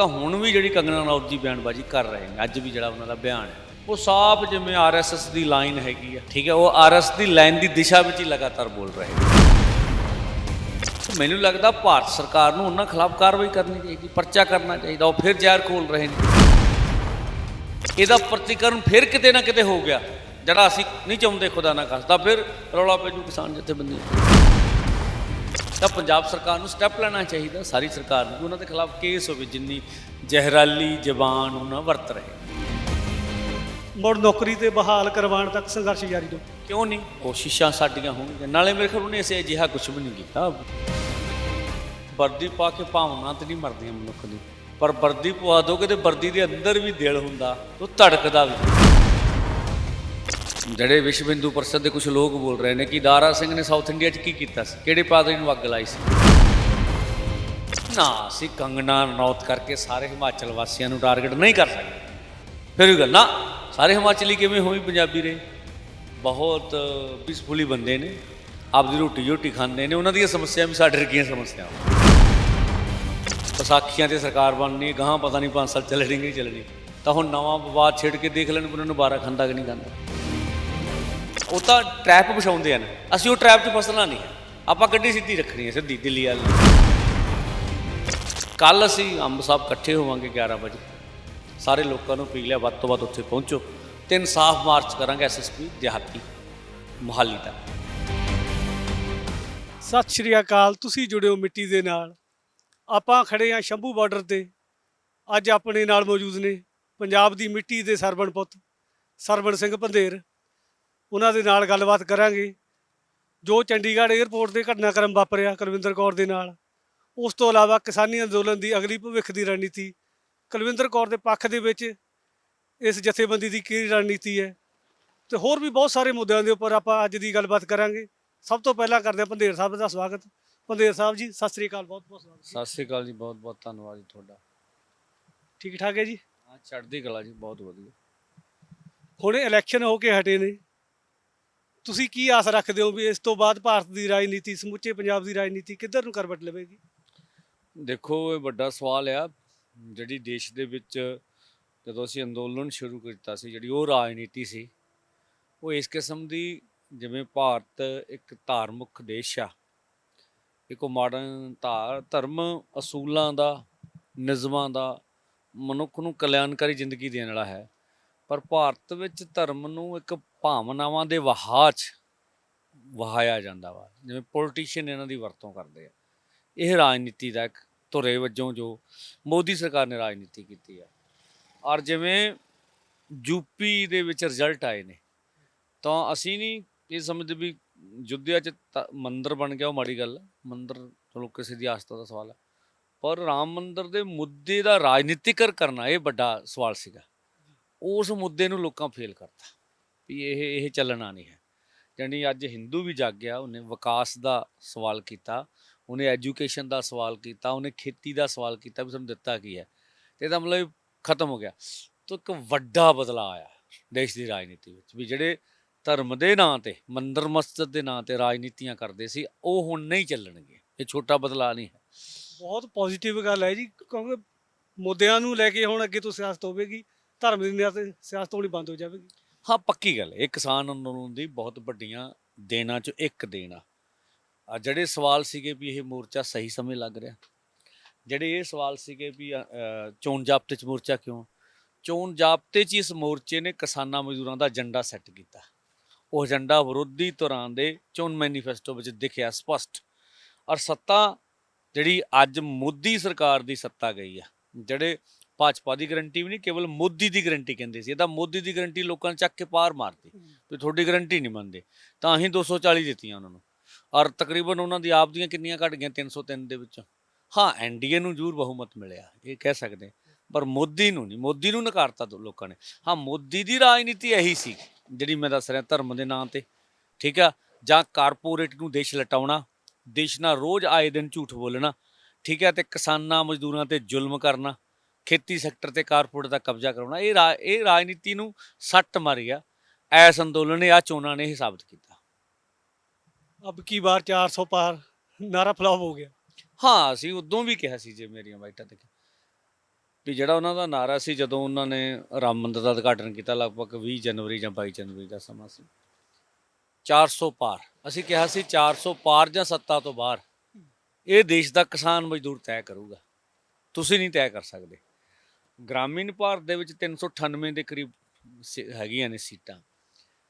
ਤਾਂ ਹੁਣ ਵੀ ਜਿਹੜੀ ਕੰਗਨਾ ਰਣੌਤ ਜੀ ਬਿਆਨਬਾਜ਼ੀ ਕਰ ਰਹੇ ਨੇ, ਅੱਜ ਵੀ ਜਿਹੜਾ ਉਹਨਾਂ ਦਾ ਬਿਆਨ ਹੈ, ਉਹ ਸਾਫ਼ ਜਿਵੇਂ ਆਰਐਸਐਸ ਦੀ ਲਾਈਨ ਹੈਗੀ ਆ, ਠੀਕ ਹੈ, ਉਹ ਆਰਐਸ ਦੀ ਲਾਈਨ ਦੀ ਦਿਸ਼ਾ ਵਿੱਚ ਹੀ ਲਗਾਤਾਰ ਬੋਲ ਰਹੇ ਨੇ। ਮੈਨੂੰ ਲੱਗਦਾ ਭਾਰਤ ਸਰਕਾਰ ਨੂੰ ਉਹਨਾਂ ਖਿਲਾਫ ਕਾਰਵਾਈ ਕਰਨੀ ਚਾਹੀਦੀ, ਪਰਚਾ ਕਰਨਾ ਚਾਹੀਦਾ, ਉਹ ਫਿਰ ਜ਼ਹਿਰ ਖੋਲ ਰਹੇ ਨੇ। ਇਹਦਾ ਪ੍ਰਤੀਕਰਨ ਫਿਰ ਕਿਤੇ ਨਾ ਕਿਤੇ ਹੋ ਗਿਆ, ਜਿਹੜਾ ਅਸੀਂ ਨਹੀਂ ਚਾਹੁੰਦੇ ਖੁਦਾ ਨਾ ਖਾਸਤਾ, ਫਿਰ ਰੌਲਾ ਪੈ ਜੂ ਕਿਸਾਨ ਜਥੇਬੰਦੀਆਂ ਤਾਂ ਪੰਜਾਬ ਸਰਕਾਰ ਨੂੰ ਸਟੈਪ ਲੈਣਾ ਚਾਹੀਦਾ ਸਾਰੀ ਸਰਕਾਰ ਨੂੰ ਉਹਨਾਂ ਦੇ ਖਿਲਾਫ ਕੇਸ ਹੋਵੇ ਜਿੰਨੀ ਜ਼ਹਿਰਾਲੀ ਜ਼ਬਾਨ ਉਹਨਾਂ ਵਰਤ ਰਹੇ ਮੁੜ ਨੌਕਰੀ ਤੇ ਬਹਾਲ ਕਰਵਾਉਣ ਤੱਕ ਸੰਘਰਸ਼ ਜਾਰੀ ਰਹੂ ਕਿਉਂ ਨਹੀਂ? ਕੋਸ਼ਿਸ਼ਾਂ ਸਾਡੀਆਂ ਹੋਣਗੀਆਂ। ਨਾਲੇ ਮੇਰੇ ਖਿਆਲ ਉਹਨੇ ਐਸੇ ਅਜਿਹਾ ਕੁਝ ਵੀ ਨਹੀਂ ਕੀਤਾ। ਵਰਦੀ ਪਾ ਕੇ ਭਾਵਨਾ ਤੇ ਨਹੀਂ ਮਰਦੀਆਂ ਮਨੁੱਖ ਦੀ। ਪਰ ਵਰਦੀ ਪਵਾ ਦੋਗੇ ਤੇ ਵਰਦੀ ਦੇ ਅੰਦਰ ਵੀ ਦਿਲ ਹੁੰਦਾ ਉਹ ਧੜਕਦਾ ਵੀ। ਜਿਹੜੇ ਵਿਸ਼ਵ ਹਿੰਦੂ ਪਰਿਸ਼ਦ ਦੇ ਕੁਝ ਲੋਕ ਬੋਲ ਰਹੇ ਨੇ ਕਿ ਦਾਰਾ ਸਿੰਘ ਨੇ ਸਾਊਥ ਇੰਡੀਆ 'ਚ ਕੀ ਕੀਤਾ ਸੀ? ਕਿਹੜੇ ਪਾਦਰੀ ਨੂੰ ਅੱਗ ਲਾਈ ਸੀ? ਨਾ, ਅਸੀਂ ਕੰਗਣਾ ਰਣੌਤ ਕਰਕੇ ਸਾਰੇ ਹਿਮਾਚਲ ਵਾਸੀਆਂ ਨੂੰ ਟਾਰਗੇਟ ਨਹੀਂ ਕਰ ਸਕਦੇ। ਫਿਰ ਵੀ ਗੱਲ, ਨਾ, ਸਾਰੇ ਹਿਮਾਚਲੀ ਕਿਵੇਂ ਹੋਈ ਪੰਜਾਬੀ ਰਹੇ? ਬਹੁਤ ਪੀਸਫੁਲੀ ਬੰਦੇ ਨੇ, ਆਪਦੀ ਰੋਟੀ ਰੋਟੀ ਖਾਂਦੇ ਨੇ, ਉਹਨਾਂ ਦੀਆਂ ਸਮੱਸਿਆ ਵੀ ਸਾਡੇ ਵਰਗੀਆਂ ਸਮੱਸਿਆਵਾਂ। ਵਿਸਾਖੀਆਂ ਤੇ ਸਰਕਾਰ ਬਣਨੀ ਗਾਹਾਂ ਪਤਾ ਨਹੀਂ 5 ਸਾਲ ਚੱਲਣੀ ਨਹੀਂ ਚੱਲਣੀ। ਤਾਂ ਹੁਣ ਨਵਾਂ ਵਿਵਾਦ ਛੇੜ ਕੇ ਦੇਖ ਲੈਣ ਵੀ ਉਹਨਾਂ ਨੂੰ ਬਾਰਾ ਖਾਂਦਾ ਕਿ ਨਹੀਂ ਖਾਂਦਾ ਉਹ ਤਾਂ ਟ੍ਰੈਪ ਵਿਛਾਉਂਦੇ ਹਨ। ਅਸੀਂ ਉਹ ਟ੍ਰੈਪ 'ਚ ਫਸਣਾ ਨਹੀਂ। ਆਪਾਂ ਗੱਡੀ ਸਿੱਧੀ ਰੱਖਣੀ ਹੈ, ਸਿੱਧੀ, ਦਿੱਲੀ ਵੱਲ। ਕੱਲ ਅਸੀਂ ਅੰਬ ਸਾਹਿਬ ਇਕੱਠੇ ਹੋਵਾਂਗੇ 11 ਵਜੇ। ਸਾਰੇ ਲੋਕਾਂ ਨੂੰ ਅਪੀਲ ਹੈ ਵੱਧ ਤੋਂ ਵੱਧ ਉੱਥੇ ਪਹੁੰਚੋ। ਤੇ ਇਨਸਾਫ ਮਾਰਚ ਕਰਾਂਗੇ ਐਸਐਸਪੀ ਦਿਹਾਤੀ, ਮੁਹਾਲੀ ਦਾ ਸਤਿ ਸ਼੍ਰੀ ਅਕਾਲ, ਤੁਸੀਂ ਜੁੜਿਓ ਮਿੱਟੀ ਦੇ ਨਾਲ। ਆਪਾਂ ਖੜੇ ਆ ਸ਼ੰਭੂ ਬਾਰਡਰ ਤੇ। ਅੱਜ ਆਪਣੇ ਨਾਲ ਮੌਜੂਦ ਨੇ ਪੰਜਾਬ ਦੀ ਮਿੱਟੀ ਦੇ ਸਰਵਣ ਪੁੱਤ, ਸਰਵਣ ਸਿੰਘ ਪੰਧੇਰ। ਉਹਨਾਂ ਦੇ ਨਾਲ ਗੱਲਬਾਤ ਕਰਾਂਗੇ। ਜੋ ਚੰਡੀਗੜ੍ਹ 에ਅਰਪੋਰਟ ਤੇ ਘਟਨਾਕ੍ਰਮ ਵਾਪਰਿਆ ਕੁਲਵਿੰਦਰ ਕੌਰ ਦੇ ਨਾਲ ਉਸ ਤੋਂ ਇਲਾਵਾ ਕਿਸਾਨੀ ਅੰਦੋਲਨ ਦੀ ਅਗਲੀ ਭਵਿੱਖ ਦੀ ਰਣਨੀਤੀ ਕੁਲਵਿੰਦਰ ਕੌਰ ਦੇ ਪੱਖ ਦੇ ਵਿੱਚ ਇਸ ਜਥੇਬੰਦੀ ਦੀ ਕੀ ਰਣਨੀਤੀ ਹੈ ਤੇ ਹੋਰ ਵੀ ਬਹੁਤ ਸਾਰੇ ਮੁੱਦਿਆਂ ਦੇ ਉੱਪਰ ਆਪਾਂ ਅੱਜ ਦੀ ਗੱਲਬਾਤ ਕਰਾਂਗੇ। ਸਭ ਤੋਂ ਪਹਿਲਾਂ ਕਰਦੇ ਹਾਂ ਪੰਧੇਰ ਸਾਹਿਬ ਦਾ ਸਵਾਗਤ। ਪੰਧੇਰ ਸਾਹਿਬ ਜੀ ਸਤਿ ਸ੍ਰੀ ਅਕਾਲ ਬਹੁਤ ਬਹੁਤ ਸਵਾਗਤ ਸਤਿ ਸ੍ਰੀ ਅਕਾਲ ਜੀ ਬਹੁਤ ਬਹੁਤ ਧੰਨਵਾਦ ਜੀ ਤੁਹਾਡਾ। ਠੀਕ ਠਾਕ ਹੈ ਜੀ? ਹਾਂ ਚੜ੍ਹਦੀ ਕਲਾ ਜੀ ਬਹੁਤ ਵਧੀਆ। ਹੁਣੇ ਇਲੈਕਸ਼ਨ ਹੋ ਕੇ ਹਟੇ ਨੇ। ਤੁਸੀਂ ਕੀ ਆਸ ਰੱਖਦੇ ਹੋ ਵੀ ਇਸ ਤੋਂ ਬਾਅਦ ਭਾਰਤ ਦੀ ਰਾਜਨੀਤੀ, ਸਮੁੱਚੇ ਪੰਜਾਬ ਦੀ ਰਾਜਨੀਤੀ ਕਿੱਧਰ ਨੂੰ ਕਰਵਟ ਲਵੇਗੀ? ਦੇਖੋ, ਇਹ ਵੱਡਾ ਸਵਾਲ ਆ। ਜਿਹੜੀ ਦੇਸ਼ ਦੇ ਵਿੱਚ ਜਦੋਂ ਅਸੀਂ ਅੰਦੋਲਨ ਸ਼ੁਰੂ ਕੀਤਾ ਸੀ, ਜਿਹੜੀ ਉਹ ਰਾਜਨੀਤੀ ਸੀ, ਉਹ ਇਸ ਕਿਸਮ ਦੀ ਜਿਵੇਂ ਭਾਰਤ ਇੱਕ ਧਾਰਮਿਕ ਦੇਸ਼ ਆ। ਇੱਕ ਮਾਡਰਨ ਧਾਰ ਧਰਮ ਅਸੂਲਾਂ ਦਾ ਨਿਯਮਾਂ ਦਾ, ਮਨੁੱਖ ਨੂੰ ਕਲਿਆਣਕਾਰੀ ਜ਼ਿੰਦਗੀ ਦੇਣ ਵਾਲਾ ਹੈ। ਪਰ ਭਾਰਤ ਵਿੱਚ ਧਰਮ ਨੂੰ ਇੱਕ ਭਾਵਨਾਵਾਂ ਦੇ ਵਹਾਅ 'ਚ ਵਹਾਇਆ ਜਾਂਦਾ ਵਾ, ਜਿਵੇਂ ਪੋਲੀਟੀਸ਼ੀਅਨ ਇਹਨਾਂ ਦੀ ਵਰਤੋਂ ਕਰਦੇ ਆ। ਇਹ ਰਾਜਨੀਤੀ ਦਾ ਇੱਕ ਧੁਰੇ ਵਜੋਂ ਜੋ ਮੋਦੀ ਸਰਕਾਰ ਨੇ ਰਾਜਨੀਤੀ ਕੀਤੀ ਆ। ਔਰ ਜਿਵੇਂ ਯੂਪੀ ਦੇ ਵਿੱਚ ਰਿਜ਼ਲਟ ਆਏ ਨੇ, ਤਾਂ ਅਸੀਂ ਨਹੀਂ ਇਹ ਸਮਝਦੇ ਵੀ ਯੁੱਧਿਆ ਚ ਤਾਂ ਮੰਦਿਰ ਬਣ ਗਿਆ ਉਹ ਮਾੜੀ ਗੱਲ ਹੈ ਮੰਦਿਰ ਚਲੋ ਕਿਸੇ ਦੀ ਆਸਥਾ ਦਾ ਸਵਾਲ ਹੈ ਪਰ ਰਾਮ ਮੰਦਿਰ ਦੇ ਮੁੱਦੇ ਦਾ ਰਾਜਨੀਤੀਕਰ ਕਰਨਾ ਇਹ ਵੱਡਾ ਸਵਾਲ ਸੀਗਾ। ਉਸ ਮੁੱਦੇ ਨੂੰ ਲੋਕਾਂ ਫੇਲ ਕਰਤਾ ਵੀ ਇਹ ਇਹ ਚੱਲਣਾ ਨਹੀਂ ਹੈ। ਜਾਣੀ ਅੱਜ ਹਿੰਦੂ ਵੀ ਜਾਗ ਗਿਆ, ਉਹਨੇ ਵਿਕਾਸ ਦਾ ਸਵਾਲ ਕੀਤਾ, ਉਹਨੇ ਐਜੂਕੇਸ਼ਨ ਦਾ ਸਵਾਲ ਕੀਤਾ, ਉਹਨੇ ਖੇਤੀ ਦਾ ਸਵਾਲ ਕੀਤਾ ਵੀ ਤੁਹਾਨੂੰ ਦਿੱਤਾ ਕੀ ਹੈ। ਤੇ ਇਹਦਾ ਮਤਲਬ ਖਤਮ ਹੋ ਗਿਆ। ਤਾਂ ਇੱਕ ਵੱਡਾ ਬਦਲਾਅ ਆਇਆ ਦੇਸ਼ ਦੀ ਰਾਜਨੀਤੀ ਵਿੱਚ ਵੀ ਜਿਹੜੇ ਧਰਮ ਦੇ ਨਾਂ ਤੇ, ਮੰਦਰ ਮਸਜਿਦ ਦੇ ਨਾਂ ਤੇ ਰਾਜਨੀਤੀਆਂ ਕਰਦੇ ਸੀ, ਉਹ ਹੁਣ ਨਹੀਂ ਚੱਲਣਗੇ। ਇਹ ਛੋਟਾ ਬਦਲਾਅ ਨਹੀਂ ਹੈ। ਬਹੁਤ ਪੋਜ਼ਿਟਿਵ ਗੱਲ ਹੈ ਜੀ, ਕਿਉਂਕਿ ਮੁੱਦਿਆਂ ਨੂੰ ਲੈ ਕੇ ਹੁਣ ਅੱਗੇ ਤੋਂ ਸਿਆਸਤ ਹੋਵੇਗੀ। ਧਰਮ ਦੀ ਨਿਯਤ ਸਿਆਸਤ ਹੋਣੀ ਬੰਦ ਹੋ ਜਾਵੇਗੀ। ਹਾਂ ਪੱਕੀ ਗੱਲ ਹੈ। ਇਹ ਕਿਸਾਨ ਅੰਦੋਲਨ ਦੀ ਬਹੁਤ ਵੱਡੀਆਂ ਦੇਣਾ ਚੋਂ ਇੱਕ ਦੇਣ ਆ। ਜਿਹੜੇ ਸਵਾਲ ਸੀਗੇ ਵੀ ਇਹ ਮੋਰਚਾ ਸਹੀ ਸਮੇਂ ਲੱਗ ਰਿਹਾ? ਜਿਹੜੇ ਇਹ ਸਵਾਲ ਸੀਗੇ ਵੀ ਅ, ਅ, ਚੋਣ ਜਾਬਤੇ ਚ ਮੋਰਚਾ ਕਿਉਂ? ਚੋਣ ਜਾਬਤੇ ਚ ਇਸ ਮੋਰਚੇ ਨੇ ਕਿਸਾਨਾਂ ਮਜ਼ਦੂਰਾਂ ਦਾ ਏਜੰਡਾ ਸੈੱਟ ਕੀਤਾ। ਉਹ ਏਜੰਡਾ ਵਿਰੋਧੀ ਧਿਰਾਂ ਦੇ ਚੋਣ ਮੈਨੀਫੈਸਟੋ ਵਿੱਚ ਦਿਖਿਆ ਸਪਸ਼ਟ। ਔਰ ਸੱਤਾ ਜਿਹੜੀ ਅੱਜ ਮੋਦੀ ਸਰਕਾਰ ਦੀ ਸੱਤਾ ਗਈ ਆ ਜਿਹੜੇ ਭਾਜਪਾ ਦੀ ਗਰੰਟੀ ਵੀ ਨਹੀਂ ਕੇਵਲ ਮੋਦੀ ਦੀ ਗਰੰਟੀ ਕਹਿੰਦੇ ਸੀ। ਇਹਦਾ ਮੋਦੀ ਦੀ ਗਰੰਟੀ ਲੋਕਾਂ ਨੇ ਚੱਕ ਕੇ ਪਾਰ ਮਾਰਤੀ। ਵੀ ਤੁਹਾਡੀ ਗਰੰਟੀ ਨਹੀਂ ਮੰਨਦੇ। ਤਾਂ ਅਸੀਂ 240 ਦਿੱਤੀਆਂ ਉਹਨਾਂ ਨੂੰ। ਔਰ ਤਕਰੀਬਨ ਉਹਨਾਂ ਦੀ ਆਪ ਦੀਆਂ ਕਿੰਨੀਆਂ ਘਟ ਗਈਆਂ? 303 ਦੇ ਵਿੱਚੋਂ। ਹਾਂ ਐਨਡੀਏ ਨੂੰ ਜ਼ਰੂਰ ਬਹੁਮਤ ਮਿਲਿਆ ਇਹ ਕਹਿ ਸਕਦੇ ਹਾਂ। ਪਰ ਮੋਦੀ ਨੂੰ ਨਹੀਂ ਮੋਦੀ ਨੂੰ ਨਕਾਰਤਾ ਦੋ ਲੋਕਾਂ ਨੇ। ਹਾਂ ਮੋਦੀ ਦੀ ਰਾਜਨੀਤੀ ਇਹੀ ਸੀ ਜਿਹੜੀ ਮੈਂ ਦੱਸ ਰਿਹਾ ਧਰਮ ਦੇ ਨਾਂ ਤੇ। ਠੀਕ ਆ? ਜਾਂ ਕਾਰਪੋਰੇਟ ਨੂੰ ਦੇਸ਼ ਲਟਾਉਣਾ ਦੇਸ਼ ਨਾਲ ਰੋਜ਼ ਆਏ ਦਿਨ ਝੂਠ ਬੋਲਣਾ। ਠੀਕ ਹੈ ਤੇ ਕਿਸਾਨਾਂ ਮਜ਼ਦੂਰਾਂ ਤੇ ਜ਼ੁਲਮ ਕਰਨਾ। ਖੇਤੀ ਸੈਕਟਰ ਤੇ ਕਾਰਪੋਰੇਟ ਦਾ ਕਬਜ਼ਾ ਕਰਾਉਣਾ ਇਹ ਰਾ- ਇਹ ਰਾਜਨੀਤੀ ਨੂੰ ਸੱਟ ਮਾਰੀ ਆ। ਐਸ ਅੰਦੋਲਨ ਨੇ ਆ ਚੋਣਾਂ ਨੇ ਇਹ ਸਾਬਤ ਕੀਤਾ। ਅਬ ਕੀ ਵਾਰ 400 ਪਾਰ ਨਾਰਾ ਫਲਾਪ ਹੋ ਗਿਆ। ਹਾਂ ਅਸੀਂ ਉਦੋਂ ਵੀ ਕਿਹਾ ਸੀ ਜੇ ਮੇਰੀਆਂ ਬਾਈਟਾਂ ਤੇ ਵੀ ਜਿਹੜਾ ਉਹਨਾਂ ਦਾ ਨਾਰਾ ਸੀ ਜਦੋਂ ਉਹਨਾਂ ਨੇ ਰਾਮ ਮੰਦਿਰ ਦਾ ਉਦਘਾਟਨ ਕੀਤਾ ਲਗਭਗ 20 ਜਨਵਰੀ ਜਾਂ 22 ਜਨਵਰੀ ਦਾ ਸਮਾਂ ਸੀ। 400 ਪਾਰ। ਅਸੀਂ ਕਿਹਾ ਸੀ 400 ਪਾਰ ਜਾਂ ਸੱਤਾ ਤੋਂ ਬਾਹਰ। ਇਹ ਦੇਸ਼ ਦਾ ਕਿਸਾਨ ਮਜ਼ਦੂਰ ਤੈਅ ਕਰੂਗਾ। ਤੁਸੀਂ ਨਹੀਂ ਤੈਅ ਕਰ ਸਕਦੇ। ਗ੍ਰਾਮੀਣ ਭਾਰਤ ਦੇ ਵਿੱਚ 398 ਦੇ ਕਰੀਬ ਸੀ- ਹੈਗੀਆਂ ਨੇ ਸੀਟਾਂ।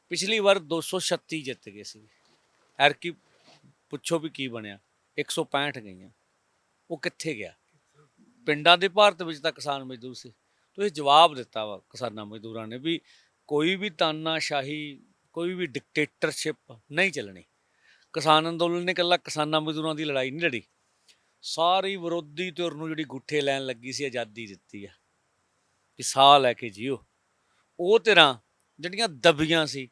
ਪਿਛਲੀ ਵਾਰ 236 ਜਿੱਤ ਗਏ ਸੀ। ਐਰਕੀ ਪੁੱਛੋ ਵੀ ਕੀ ਬਣਿਆ। 165 ਗਈਆਂ। ਉਹ ਕਿੱਥੇ ਗਿਆ? ਪਿੰਡਾਂ ਦੇ ਭਾਰਤ ਵਿੱਚ ਤਾਂ ਕਿਸਾਨ ਮਜ਼ਦੂਰ ਸੀ। ਤੁਸੀਂ ਜਵਾਬ ਦਿੱਤਾ ਵਾ ਕਿਸਾਨਾਂ ਮਜ਼ਦੂਰਾਂ ਨੇ ਵੀ ਕੋਈ ਵੀ ਤਾਨਾਸ਼ਾਹੀ, ਕੋਈ ਵੀ ਡਿਕਟੇਟਰਸ਼ਿਪ ਨਹੀਂ ਚੱਲਣੀ। ਕਿਸਾਨ ਅੰਦੋਲਨ ਨੇ ਇਕੱਲਾ ਕਿਸਾਨਾਂ ਮਜ਼ਦੂਰਾਂ ਦੀ ਲੜਾਈ ਨਹੀਂ ਲੜੀ। ਸਾਰੀ ਵਿਰੋਧੀ ਧਿਰ ਨੂੰ ਜਿਹੜੀ ਗੁੱਠੇ ਲੈਣ ਲੱਗੀ ਸੀ, ਆਜ਼ਾਦੀ ਦਿੱਤੀ ਆ। ਕਿ ਸਾਹ ਲੈ ਕੇ ਜੀਓ। ਉਹ ਤਰ੍ਹਾਂ ਜਿਹੜੀਆਂ ਦਬੀਆਂ ਸੀ,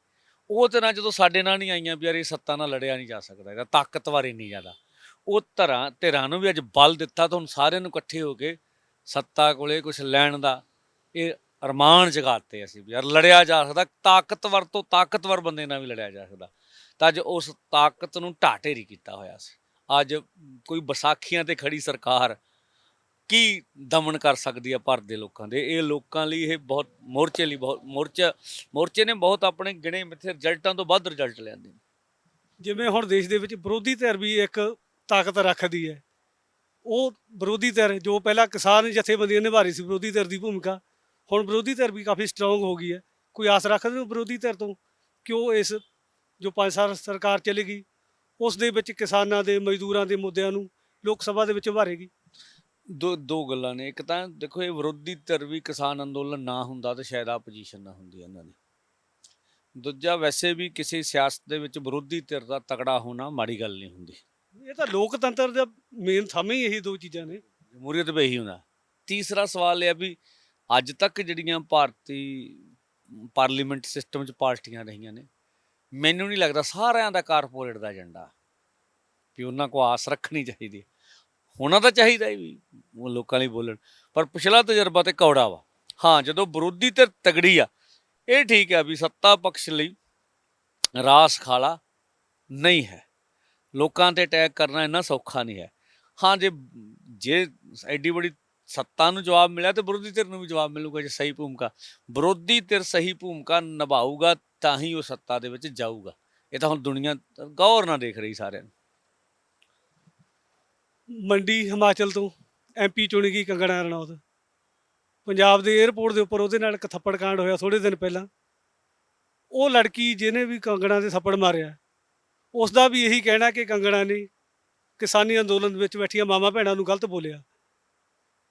ਉਹ ਤਰ੍ਹਾਂ ਜਦੋਂ ਸਾਡੇ ਨਾਲ ਨਹੀਂ ਆਈਆਂ ਵੀ ਯਾਰ ਇਹ ਸੱਤਾ ਨਾਲ ਲੜਿਆ ਨਹੀਂ ਜਾ ਸਕਦਾ, ਇਹਦਾ ਤਾਕਤਵਰ ਇੰਨੀ ਜ਼ਿਆਦਾ। ਉਹ ਤਰ੍ਹਾਂ ਧਿਰਾਂ ਨੂੰ ਵੀ ਅੱਜ ਬਲ ਦਿੱਤਾ ਤੁਹਾਨੂੰ ਸਾਰਿਆਂ ਨੂੰ ਇਕੱਠੇ ਹੋ ਕੇ ਸੱਤਾ ਕੋਲੇ ਕੁਝ ਲੈਣ ਦਾ ਇਹ ਅਰਮਾਨ ਜਗਾਤੇ ਅਸੀਂ ਵੀ। ਯਾਰ ਲੜਿਆ ਜਾ ਸਕਦਾ, ਤਾਕਤਵਰ ਤੋਂ ਤਾਕਤਵਰ ਬੰਦੇ ਨਾਲ ਵੀ ਲੜਿਆ ਜਾ ਸਕਦਾ। ਤਾਂ ਅੱਜ ਉਸ ਤਾਕਤ ਨੂੰ ਢਾਟੇਰੀ ਕੀਤਾ ਹੋਇਆ ਸੀ। ਅੱਜ ਕੋਈ ਵਿਸਾਖੀਆਂ ਤੇ ਖੜੀ ਸਰਕਾਰ ਕੀ ਦਮਨ ਕਰ ਸਕਦੀ ਹੈ ਭਾਰਤ ਦੇ ਲੋਕਾਂ ਦੇ? ਇਹ ਲੋਕਾਂ ਲਈ ਇਹ ਬਹੁਤ ਮੋਰਚੇ ਲਈ ਬਹੁਤ ਮੋਰਚਾ, ਮੋਰਚੇ ਨੇ ਬਹੁਤ ਆਪਣੇ ਗਿਣੇ ਮਿੱਥੇ ਰਿਜ਼ਲਟਾਂ ਤੋਂ ਵੱਧ ਰਿਜ਼ਲਟ ਲਿਆਂਦੇ ਨੇ। ਜਿਵੇਂ ਹੁਣ ਦੇਸ਼ ਦੇ ਵਿੱਚ ਵਿਰੋਧੀ ਧਿਰ ਵੀ ਇੱਕ ਤਾਕਤ ਰੱਖਦੀ ਹੈ। ਉਹ ਵਿਰੋਧੀ ਧਿਰ ਜੋ ਪਹਿਲਾਂ ਕਿਸਾਨ ਜਥੇਬੰਦੀਆਂ ਨਿਭਾ ਰਹੀ ਸੀ, ਵਿਰੋਧੀ ਧਿਰ ਦੀ ਭੂਮਿਕਾ, ਹੁਣ ਵਿਰੋਧੀ ਧਿਰ ਵੀ ਕਾਫੀ ਸਟਰੋਂਗ ਹੋ ਗਈ ਹੈ। ਕੋਈ ਆਸ ਰੱਖਦੇ ਹੋ ਵਿਰੋਧੀ ਧਿਰ ਤੋਂ ਕਿ ਉਹ ਇਸ ਜੋ ਪੰਜ ਸਾਲ ਸਰਕਾਰ ਚੱਲੇਗੀ, ਉਸ ਦੇ ਵਿੱਚ ਕਿਸਾਨਾਂ ਦੇ, ਮਜ਼ਦੂਰਾਂ ਦੇ ਮੁੱਦਿਆਂ ਨੂੰ ਲੋਕ ਸਭਾ ਦੇ ਵਿੱਚ ਉਭਾਰੇਗੀ ਦੋ ਦੋ ਗੱਲਾਂ ਨੇ। ਇੱਕ ਤਾਂ ਦੇਖੋ ਇਹ ਵਿਰੋਧੀ ਧਿਰ ਵੀ ਕਿਸਾਨ ਅੰਦੋਲਨ ਨਾ ਹੁੰਦਾ ਤਾਂ ਸ਼ਾਇਦ ਆ ਪੋਜੀਸ਼ਨ ਨਾ ਹੁੰਦੀ ਇਹਨਾਂ ਦੀ। ਦੂਜਾ ਵੈਸੇ ਵੀ ਕਿਸੇ ਸਿਆਸਤ ਦੇ ਵਿੱਚ ਵਿਰੋਧੀ ਧਿਰ ਦਾ ਤਕੜਾ ਹੋਣਾ ਮਾੜੀ ਗੱਲ ਨਹੀਂ ਹੁੰਦੀ। ਇਹ ਤਾਂ ਲੋਕਤੰਤਰ ਦਾ ਮੇਨ ਥੰਮ ਹੀ ਇਹੀ ਦੋ ਚੀਜ਼ਾਂ ਨੇ। ਜਮਹੂਰੀਅਤ ਵੀ ਇਹੀ ਹੁੰਦਾ। ਤੀਸਰਾ ਸਵਾਲ ਇਹ ਆ ਵੀ ਅੱਜ ਤੱਕ ਜਿਹੜੀਆਂ ਭਾਰਤੀ ਪਾਰਲੀਮੈਂਟ ਸਿਸਟਮ 'ਚ ਪਾਰਟੀਆਂ ਰਹੀਆਂ ਨੇ ਮੈਨੂੰ ਨਹੀਂ ਲੱਗਦਾ ਸਾਰਿਆਂ ਦਾ ਕਾਰਪੋਰੇਟ ਦਾ ਏਜੰਡਾ ਵੀ ਉਹਨਾਂ ਕੋ ਆਸ ਰੱਖਣੀ ਚਾਹੀਦੀ। ਹੈ। ਹੋਣਾ ਤਾਂ ਚਾਹੀਦਾ ਹੀ ਵੀ, ਉਹ ਲੋਕਾਂ ਲਈ ਬੋਲਣ। ਪਰ ਪਿਛਲਾ ਤਜਰਬਾ ਤੇ ਕੌੜਾ ਵਾ। ਹਾਂ, ਜਦੋਂ ਵਿਰੋਧੀ ਤੇ ਤਗੜੀ ਆ, ਇਹ ਠੀਕ ਆ ਵੀ ਸੱਤਾ ਪਕਸ਼ ਲਈ ਰਾਸ ਖਾਲਾ ਨਹੀਂ ਹੈ। ਲੋਕਾਂ ਤੇ ਅਟੈਕ ਕਰਨਾ ਇੰਨਾ ਸੌਖਾ ਨਹੀਂ ਹੈ। ਹਾਂ, ਜੇ ਜੇ ਐਡੀ ਬੜੀ ਸੱਤਾ ਨੂੰ ਜਵਾਬ ਮਿਲਿਆ ਤੇ ਵਿਰੋਧੀ ਧਿਰ ਨੂੰ ਵੀ ਜਵਾਬ ਮਿਲੂਗਾ ਜੇ ਸਹੀ ਭੂਮਿਕਾ। ਵਿਰੋਧੀ ਧਿਰ ਸਹੀ ਭੂਮਿਕਾ ਨਿਭਾਊਗਾ ਤਾਂ ਹੀ ਉਹ ਸੱਤਾ ਦੇ ਵਿੱਚ ਜਾਊਗਾ। ਇਹ ਤਾਂ ਹੁਣ ਦੁਨੀਆ, ਗੌਰ ਨਾਲ ਦੇਖ ਰਹੀ ਸਾਰਿਆਂ ਨੂੰ। ਮੰਡੀ ਹਿਮਾਚਲ ਤੋਂ ਐਮਪੀ ਚੁਣੀ ਗਈ ਕੰਗਣਾ ਰਣੌਤ। ਪੰਜਾਬ ਦੇ 에ਅਰਪੋਰਟ ਦੇ ਉੱਪਰ ਉਹਦੇ ਨਾਲ ਇੱਕ ਥੱਪੜ ਕਾਂਡ ਹੋਇਆ ਥੋੜੇ ਦਿਨ ਪਹਿਲਾਂ। ਉਹ ਲੜਕੀ ਜਿਹਨੇ ਵੀ ਕੰਗਣਾ ਦੇ ਥੱਪੜ ਮਾਰਿਆ ਉਸ ਦਾ ਵੀ ਇਹੀ ਕਹਿਣਾ ਕਿ ਕੰਗਣਾ ਨੇ ਕਿਸਾਨੀ ਅੰਦੋਲਨ ਵਿੱਚ ਬੈਠੀਆਂ ਮਾਮਾ ਭੈਣਾਂ ਨੂੰ ਗਲਤ ਬੋਲਿਆ।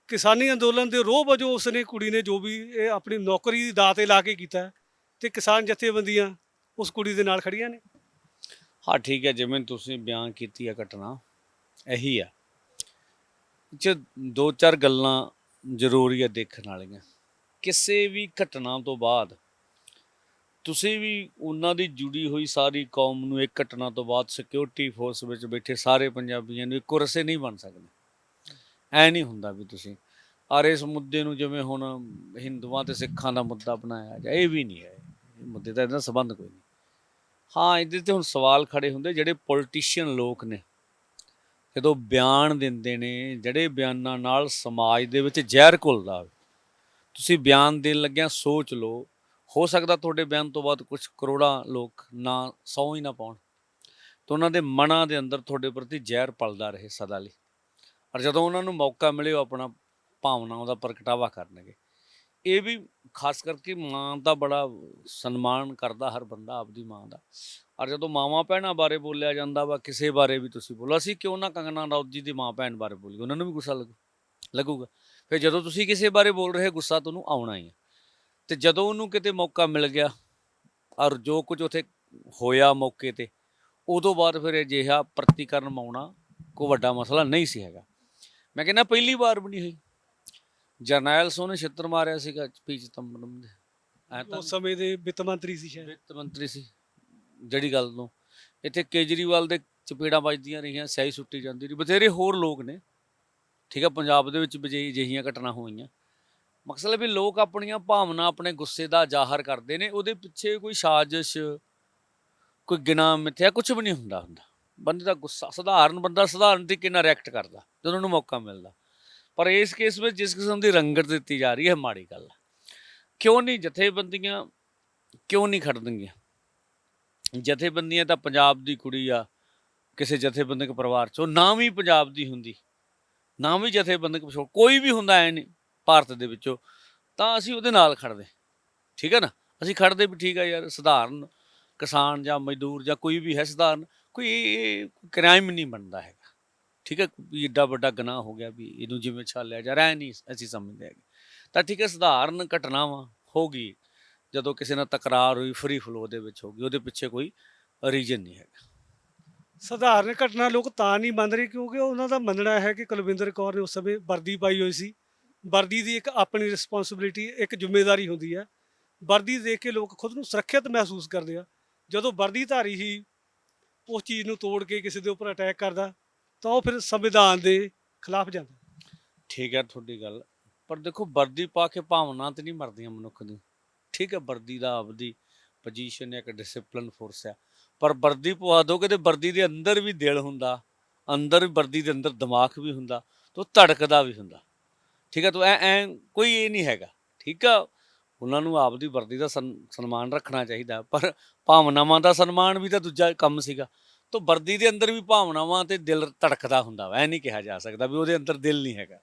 ਕਿਸਾਨੀ ਅੰਦੋਲਨ ਦੇ ਰੋਹ ਵਜੋਂ ਉਸਨੇ ਕੁੜੀ ਨੇ ਜੋ ਵੀ ਇਹ ਆਪਣੀ ਨੌਕਰੀ ਦੀ ਦਾਅ ਤੇ ਲਾ ਕੇ ਕੀਤਾ ਹੈ, ਤੇ ਕਿਸਾਨ ਜਥੇਬੰਦੀਆਂ ਉਸ ਕੁੜੀ ਦੇ ਨਾਲ ਖੜੀਆਂ ਨੇ। ਹਾਂ ਠੀਕ ਹੈ ਜਿਵੇਂ ਤੁਸੀਂ ਬਿਆਨ ਕੀਤੀ ਆ ਘਟਨਾ ਇਹੀ ਆ ਚ ਦੋ ਚਾਰ ਗੱਲਾਂ ਜ਼ਰੂਰੀ ਆ ਦੇਖਣ ਵਾਲੀਆਂ। ਕਿਸੇ ਵੀ ਘਟਨਾ ਤੋਂ ਬਾਅਦ, ਤੁਸੀਂ ਵੀ ਉਹਨਾਂ ਦੀ ਜੁੜੀ ਹੋਈ ਸਾਰੀ ਕੌਮ ਨੂੰ ਇੱਕ ਘਟਨਾ ਤੋਂ ਬਾਅਦ ਸਿਕਿਉਰਿਟੀ ਫੋਰਸ ਵਿੱਚ ਬੈਠੇ ਸਾਰੇ ਪੰਜਾਬੀਆਂ ਨੂੰ ਇੱਕੋ ਰਸੇ ਨਹੀਂ ਬਣ ਸਕਦੇ। ਐ ਨਹੀਂ ਹੁੰਦਾ ਵੀ ਤੁਸੀਂ ਔਰ ਇਸ ਮੁੱਦੇ ਨੂੰ ਜਿਵੇਂ ਹੁਣ ਹਿੰਦੂਆਂ ਤੇ ਸਿੱਖਾਂ ਦਾ ਮੁੱਦਾ ਬਣਾਇਆ ਜਾ ਇਹ ਵੀ ਨਹੀਂ ਹੈ। ਇਹ ਮੁੱਦੇ ਦਾ ਇਹਦਾ ਸੰਬੰਧ ਕੋਈ ਨਹੀਂ। ਹਾਂ, ਇਹਦੇ ਤੇ ਹੁਣ ਸਵਾਲ ਖੜੇ ਹੁੰਦੇ ਜਿਹੜੇ ਪੋਲੀਟੀਸ਼ੀਅਨ ਲੋਕ ਨੇ। ਜਦੋਂ ਬਿਆਨ ਦਿੰਦੇ ਨੇ, ਜਿਹੜੇ ਬਿਆਨਾਂ ਨਾਲ ਸਮਾਜ ਦੇ ਵਿੱਚ ਜ਼ਹਿਰ ਘੁਲਦਾ ਤੁਸੀਂ ਬਿਆਨ ਦੇਣ ਲੱਗਿਆਂ ਸੋਚ ਲਓ, ਹੋ ਸਕਦਾ ਤੁਹਾਡੇ ਬਿਆਨ ਤੋਂ ਬਾਅਦ ਕੁਝ ਕਰੋੜਾਂ ਲੋਕ ਨਾ ਸੌ ਹੀ ਨਾ ਪਾਉਣ, ਤਾਂ ਉਹਨਾਂ ਦੇ ਮਨਾਂ ਦੇ ਅੰਦਰ ਤੁਹਾਡੇ ਪ੍ਰਤੀ ਜ਼ਹਿਰ ਪਲਦਾ ਰਹੇ ਸਦਾ ਲਈ। ਔਰ ਜਦੋਂ ਉਹਨਾਂ ਨੂੰ ਮੌਕਾ ਮਿਲੇ, ਉਹ ਆਪਣਾ ਭਾਵਨਾਵਾਂ ਦਾ ਪ੍ਰਗਟਾਵਾ ਕਰਨਗੇ। ਇਹ ਵੀ ਖਾਸ ਕਰਕੇ ਮਾਂ ਦਾ ਬੜਾ ਸਨਮਾਨ ਕਰਦਾ ਹਰ ਬੰਦਾ ਆਪਦੀ ਮਾਂ ਦਾ। ਔਰ ਜਦੋਂ ਮਾਵਾਂ ਭੈਣਾਂ ਬਾਰੇ ਬੋਲਿਆ ਜਾਂਦਾ ਵਾ, ਕਿਸੇ ਬਾਰੇ ਵੀ ਤੁਸੀਂ ਬੋਲੋ, ਅਸੀਂ ਕਿਉਂ ਨਾ ਕੰਗਨਾ ਰਾਉਤ ਜੀ ਦੀ ਮਾਂ ਭੈਣ ਬਾਰੇ ਬੋਲੀ ਉਹਨਾਂ ਨੂੰ ਵੀ ਗੁੱਸਾ ਲੱਗੂ, ਲੱਗੂਗਾ। ਫਿਰ ਜਦੋਂ ਤੁਸੀਂ ਕਿਸੇ ਬਾਰੇ ਬੋਲ ਰਹੇ ਗੁੱਸਾ ਤੁਹਾਨੂੰ ਆਉਣਾ ਹੀ ਹੈ ਤੇ ਜਦੋਂ ਉਹਨੂੰ ਕਿਤੇ ਮੌਕਾ ਮਿਲ ਗਿਆ, ਔਰ ਜੋ ਕੁਝ ਉਥੇ ਹੋਇਆ ਮੌਕੇ ਤੇ, ਉਦੋਂ ਬਾਅਦ ਫਿਰ ਅਜਿਹਾ ਪ੍ਰਤੀਕਰਮ ਆਉਣਾ ਕੋਈ ਵੱਡਾ ਮਸਲਾ ਨਹੀਂ ਸੀ ਹੈਗਾ। ਮੈਂ ਕਹਿੰਦਾ ਪਹਿਲੀ ਵਾਰ ਵੀ ਨਹੀਂ ਹੋਈ। ਜਰਨੈਲ ਸੋਹ ਨੇ ਛਿੱਤਰ ਮਾਰਿਆ ਸੀਗਾ ਪੀ ਚਿਦੰਬਰਮ ਦੇ ਐ ਤਾਂ ਉਸ ਸਮੇਂ ਦੇ ਵਿੱਤ ਮੰਤਰੀ ਸੀ ਸ਼ਾਇਦ। ਵਿੱਤ ਮੰਤਰੀ ਸੀ ਜਿਹੜੀ ਗੱਲ ਨੂੰ। ਇੱਥੇ ਕੇਜਰੀਵਾਲ ਦੇ ਚਪੇੜਾਂ ਵੱਜਦੀਆਂ ਰਹੀਆਂ ਸਿਆਹੀ ਸੁੱਟੀ ਜਾਂਦੀ ਰਹੀ। ਬਥੇਰੇ ਹੋਰ ਲੋਕ ਨੇ ਠੀਕ ਆ ਪੰਜਾਬ ਦੇ ਵਿੱਚ ਵੀ ਜਿਹੀ- ਜਿਹੀਆਂ ਘਟਨਾ ਹੋਈਆਂ। ਮਕਸਦ ਹੈ ਵੀ ਲੋਕ ਆਪਣੀਆਂ ਭਾਵਨਾ ਆਪਣੇ ਗੁੱਸੇ ਦਾ ਜ਼ਾਹਰ ਕਰਦੇ ਨੇ ਉਹਦੇ ਪਿੱਛੇ ਕੋਈ ਸਾਜ਼ਿਸ਼ ਕੋਈ ਗਿਨਾ ਮਿੱਥਿਆ ਕੁਝ ਵੀ ਨਹੀਂ ਹੁੰਦਾ ਹੁੰਦਾ। ਬੰਦੇ ਦਾ ਗੁੱਸਾ ਸਧਾਰਨ ਬੰਦਾ ਸਧਾਰਨ ਤਰੀਕੇ ਨਾਲ ਰਿਐਕਟ ਕਰਦਾ ਜਦੋਂ ਉਹਨੂੰ ਮੌਕਾ ਮਿਲਦਾ। ਪਰ ਇਸ ਕੇਸ ਵਿੱਚ ਜਿਸ ਕਿਸਮ ਦੀ ਰੰਗਤ ਦਿੱਤੀ ਜਾ ਰਹੀ ਹੈ ਮਾੜੀ ਗੱਲ ਕਿਉਂ ਨਹੀਂ ਜਥੇਬੰਦੀਆਂ, ਕਿਉਂ ਨਹੀਂ ਖੜਨਗੀਆਂ? ਜਥੇਬੰਦੀਆਂ ਤਾਂ ਪੰਜਾਬ ਦੀ ਕੁੜੀ ਆ, ਕਿਸੇ ਜਥੇਬੰਦਕ ਪਰਿਵਾਰ ਚੋਂ, ਨਾ ਵੀ ਪੰਜਾਬ ਦੀ ਹੁੰਦੀ, ਨਾ ਵੀ ਜਥੇਬੰਦਕ ਪਿਛੋਂ, ਕੋਈ ਵੀ ਹੁੰਦਾ ਐ ਨਹੀਂ, ਭਾਰਤ ਦੇ ਵਿੱਚੋਂ, ਤਾਂ ਅਸੀਂ ਉਹਦੇ ਨਾਲ ਖੜਦੇ ਠੀਕ ਹੈ ਨਾ? ਅਸੀਂ ਖੜਦੇ ਵੀ ਠੀਕ ਆ ਯਾਰ, ਸਧਾਰਨ ਕਿਸਾਨ ਜਾਂ ਮਜ਼ਦੂਰ ਜਾਂ ਕੋਈ ਵੀ ਹੈ ਸਧਾਰਨ, ਕੋਈ ਇਹ ਕ੍ਰਾਈਮ ਨਹੀਂ ਬਣਦਾ ਹੈਗਾ। ਠੀਕ ਹੈ, ਵੀ ਏਡਾ ਵੱਡਾ ਗੁਨਾਹ ਹੋ ਗਿਆ ਵੀ ਇਹਨੂੰ ਜਿਵੇਂ ਛਾਲਿਆ ਜਾ ਰਿਹਾ ਨਹੀਂ ਅਸੀਂ ਸਮਝਦੇ ਹੈਗੇ। ਤਾਂ ਠੀਕ ਹੈ, ਸਧਾਰਨ ਘਟਨਾਵਾਂ ਹੋ ਗਈ। ਜਦੋਂ ਕਿਸੇ ਨਾਲ ਤਕਰਾਰ ਹੋਈ ਫਰੀ ਫਲੋ ਦੇ ਵਿੱਚ ਹੋ ਗਈ, ਉਹਦੇ ਪਿੱਛੇ ਕੋਈ ਰੀਜਨ ਨਹੀਂ ਹੈਗਾ। ਸਧਾਰਨ ਘਟਨਾ ਲੋਕ ਤਾਂ ਨਹੀਂ ਮੰਨ ਰਹੇ, ਕਿਉਂਕਿ ਉਹਨਾਂ ਦਾ ਮੰਨਣਾ ਹੈ ਕਿ ਕੁਲਵਿੰਦਰ ਕੌਰ ਨੇ ਉਸ ਸਮੇਂ ਵਰਦੀ ਪਾਈ ਹੋਈ ਸੀ। ਵਰਦੀ ਦੀ ਇੱਕ ਆਪਣੀ ਰਿਸਪੌਂਸਿਬਿਲਿਟੀ ਇੱਕ ਜ਼ਿੰਮੇਵਾਰੀ ਹੁੰਦੀ ਹੈ। ਵਰਦੀ ਦੇਖ ਕੇ ਲੋਕ ਖੁਦ ਨੂੰ ਸੁਰੱਖਿਅਤ ਮਹਿਸੂਸ ਕਰਦੇ ਆ। ਜਦੋਂ ਵਰਦੀਧਾਰੀ ਹੀ ਉਸ ਚੀਜ਼ ਨੂੰ ਤੋੜ ਕੇ ਕਿਸੇ ਦੇ ਉੱਪਰ ਅਟੈਕ ਕਰਦਾ ਤਾਂ ਉਹ ਫਿਰ ਸੰਵਿਧਾਨ ਦੇ ਖਿਲਾਫ ਜਾਂਦਾ। ਠੀਕ ਹੈ ਤੁਹਾਡੀ ਗੱਲ। ਪਰ ਦੇਖੋ ਵਰਦੀ ਪਾ ਕੇ ਭਾਵਨਾ ਤੇ ਨਹੀਂ ਮਰਦੀਆਂ ਮਨੁੱਖ ਦੀ। ਠੀਕ ਹੈ ਵਰਦੀ ਦਾ ਆਪਦੀ ਪੋਜੀਸ਼ਨ ਹੈ, ਇੱਕ ਡਿਸਪਲਿਨ ਫੋਰਸ ਹੈ। ਪਰ ਵਰਦੀ ਪਵਾ ਦੋ ਕਿ ਵਰਦੀ ਦੇ ਅੰਦਰ ਵੀ ਦਿਲ ਹੁੰਦਾ। ਅੰਦਰ ਵੀ ਵਰਦੀ ਦੇ ਅੰਦਰ ਦਿਮਾਗ ਵੀ ਹੁੰਦਾ ਤੇ ਧੜਕਦਾ ਵੀ ਹੁੰਦਾ। ਠੀਕ ਹੈ ਤੋ ਐ ਐ ਕੋਈ ਇਹ ਨਹੀਂ ਹੈਗਾ। ਠੀਕ ਆ, ਉਹਨਾਂ ਨੂੰ ਆਪਦੀ ਵਰਦੀ ਦਾ ਸਨ- ਸਨਮਾਨ ਰੱਖਣਾ ਚਾਹੀਦਾ। ਪਰ ਭਾਵਨਾਵਾਂ ਦਾ ਸਨਮਾਨ ਵੀ ਤਾਂ ਦੂਜਾ ਕੰਮ ਸੀਗਾ। ਤੋ ਵਰਦੀ ਦੇ ਅੰਦਰ ਵੀ ਭਾਵਨਾਵਾਂ ਤੇ ਦਿਲ ਧੜਕਦਾ ਹੁੰਦਾ ਵਾ ਐ ਨਹੀਂ ਕਿਹਾ ਜਾ ਸਕਦਾ ਵੀ ਉਹਦੇ ਅੰਦਰ ਦਿਲ ਨਹੀਂ ਹੈਗਾ।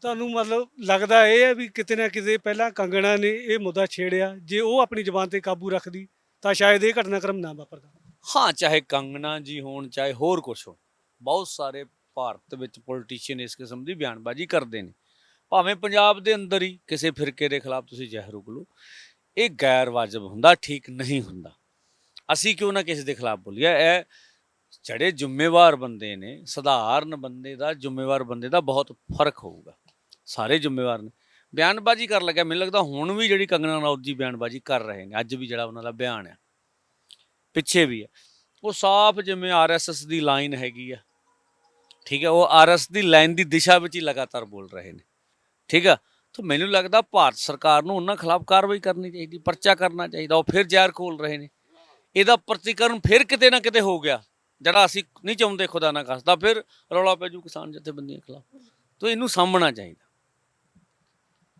ਤੁਹਾਨੂੰ ਮਤਲਬ ਲੱਗਦਾ ਇਹ ਹੈ ਵੀ ਕਿਤੇ ਨਾ ਕਿਤੇ ਪਹਿਲਾਂ ਕੰਗਣਾ ਨੇ ਇਹ ਮੁੱਦਾ ਛੇੜਿਆ ਜੇ ਉਹ ਆਪਣੀ ਜ਼ੁਬਾਨ ਤੇ ਕਾਬੂ ਰੱਖਦੀ ਤਾਂ ਸ਼ਾਇਦ ਇਹ ਘਟਨਾਕ੍ਰਮ ਨਾ ਵਾਪਰਦਾ। ਹਾਂ ਚਾਹੇ ਕੰਗਣਾ ਜੀ ਹੋਣ ਚਾਹੇ ਹੋਰ ਕੁਝ ਹੋਣ ਬਹੁਤ ਸਾਰੇ ਭਾਰਤ ਵਿੱਚ ਪੋਲੀਟੀਸ਼ੀਅਨ ਇਸ ਕਿਸਮ ਦੀ ਬਿਆਨਬਾਜ਼ੀ ਕਰਦੇ ਨੇ। ਭਾਵੇਂ ਪੰਜਾਬ ਦੇ ਅੰਦਰ ਹੀ ਕਿਸੇ ਫਿਰਕੇ ਦੇ ਖਿਲਾਫ ਤੁਸੀਂ ਜ਼ਹਿਰ ਉਗਲੋ ਇਹ ਗੈਰ ਵਾਜਬ ਹੁੰਦਾ ਠੀਕ ਨਹੀਂ ਹੁੰਦਾ। ਅਸੀਂ ਕਿਉਂ ਨਾ ਕਿਸੇ ਦੇ ਖਿਲਾਫ ਬੋਲੀਏ? ਇਹ ਜਿਹੜੇ ਜ਼ਿੰਮੇਵਾਰ ਬੰਦੇ ਨੇ, ਸਧਾਰਨ ਬੰਦੇ ਦਾ, ਜ਼ਿੰਮੇਵਾਰ ਬੰਦੇ ਦਾ ਬਹੁਤ ਫ਼ਰਕ ਹੋਊਗਾ। ਸਾਰੇ ਜ਼ਿੰਮੇਵਾਰ ਨੇ। ਬਿਆਨਬਾਜ਼ੀ ਕਰ ਲੱਗਿਆ, ਮੈਨੂੰ ਲੱਗਦਾ ਹੁਣ ਵੀ ਜਿਹੜੀ ਕੰਗਣਾ ਰਣੌਤ ਜੀ ਬਿਆਨਬਾਜ਼ੀ ਕਰ ਰਹੇ ਨੇ, ਅੱਜ ਵੀ ਜਿਹੜਾ ਉਹਨਾਂ ਦਾ ਬਿਆਨ ਹੈ ਪਿੱਛੇ ਵੀ ਹੈ ਉਹ ਸਾਫ਼ ਜਿਵੇਂ ਆਰਐਸਐਸ ਦੀ ਲਾਈਨ ਹੈਗੀ ਆ, ਠੀਕ ਹੈ ਉਹ ਆਰਐਸ ਦੀ ਲਾਈਨ ਦੀ ਦਿਸ਼ਾ ਵਿੱਚ ਹੀ ਲਗਾਤਾਰ ਬੋਲ ਰਹੇ ਨੇ, ਠੀਕ ਆ। ਤਾਂ ਮੈਨੂੰ ਲੱਗਦਾ ਭਾਰਤ ਸਰਕਾਰ ਨੂੰ ਉਹਨਾਂ ਖਿਲਾਫ ਕਾਰਵਾਈ ਕਰਨੀ ਚਾਹੀਦੀ, ਪਰਚਾ ਕਰਨਾ ਚਾਹੀਦਾ, ਉਹ ਫਿਰ ਜ਼ਹਿਰ ਖੋਲ ਰਹੇ ਨੇ। ਇਹਦਾ ਪ੍ਰਤੀਕਰਨ ਫਿਰ ਕਿਤੇ ਨਾ ਕਿਤੇ ਹੋ ਗਿਆ ਜਿਹੜਾ ਅਸੀਂ ਨਹੀਂ ਚਾਹੁੰਦੇ ਖੁਦਾ ਨਾ ਖਾਸਦਾ ਫਿਰ ਰੌਲਾ ਪੈ ਜੂ ਕਿਸਾਨ ਜਥੇਬੰਦੀਆਂ ਖਿਲਾਫ। ਤਾਂ ਇਹਨੂੰ ਸਾਹਮਣਾ ਚਾਹੀਦਾ।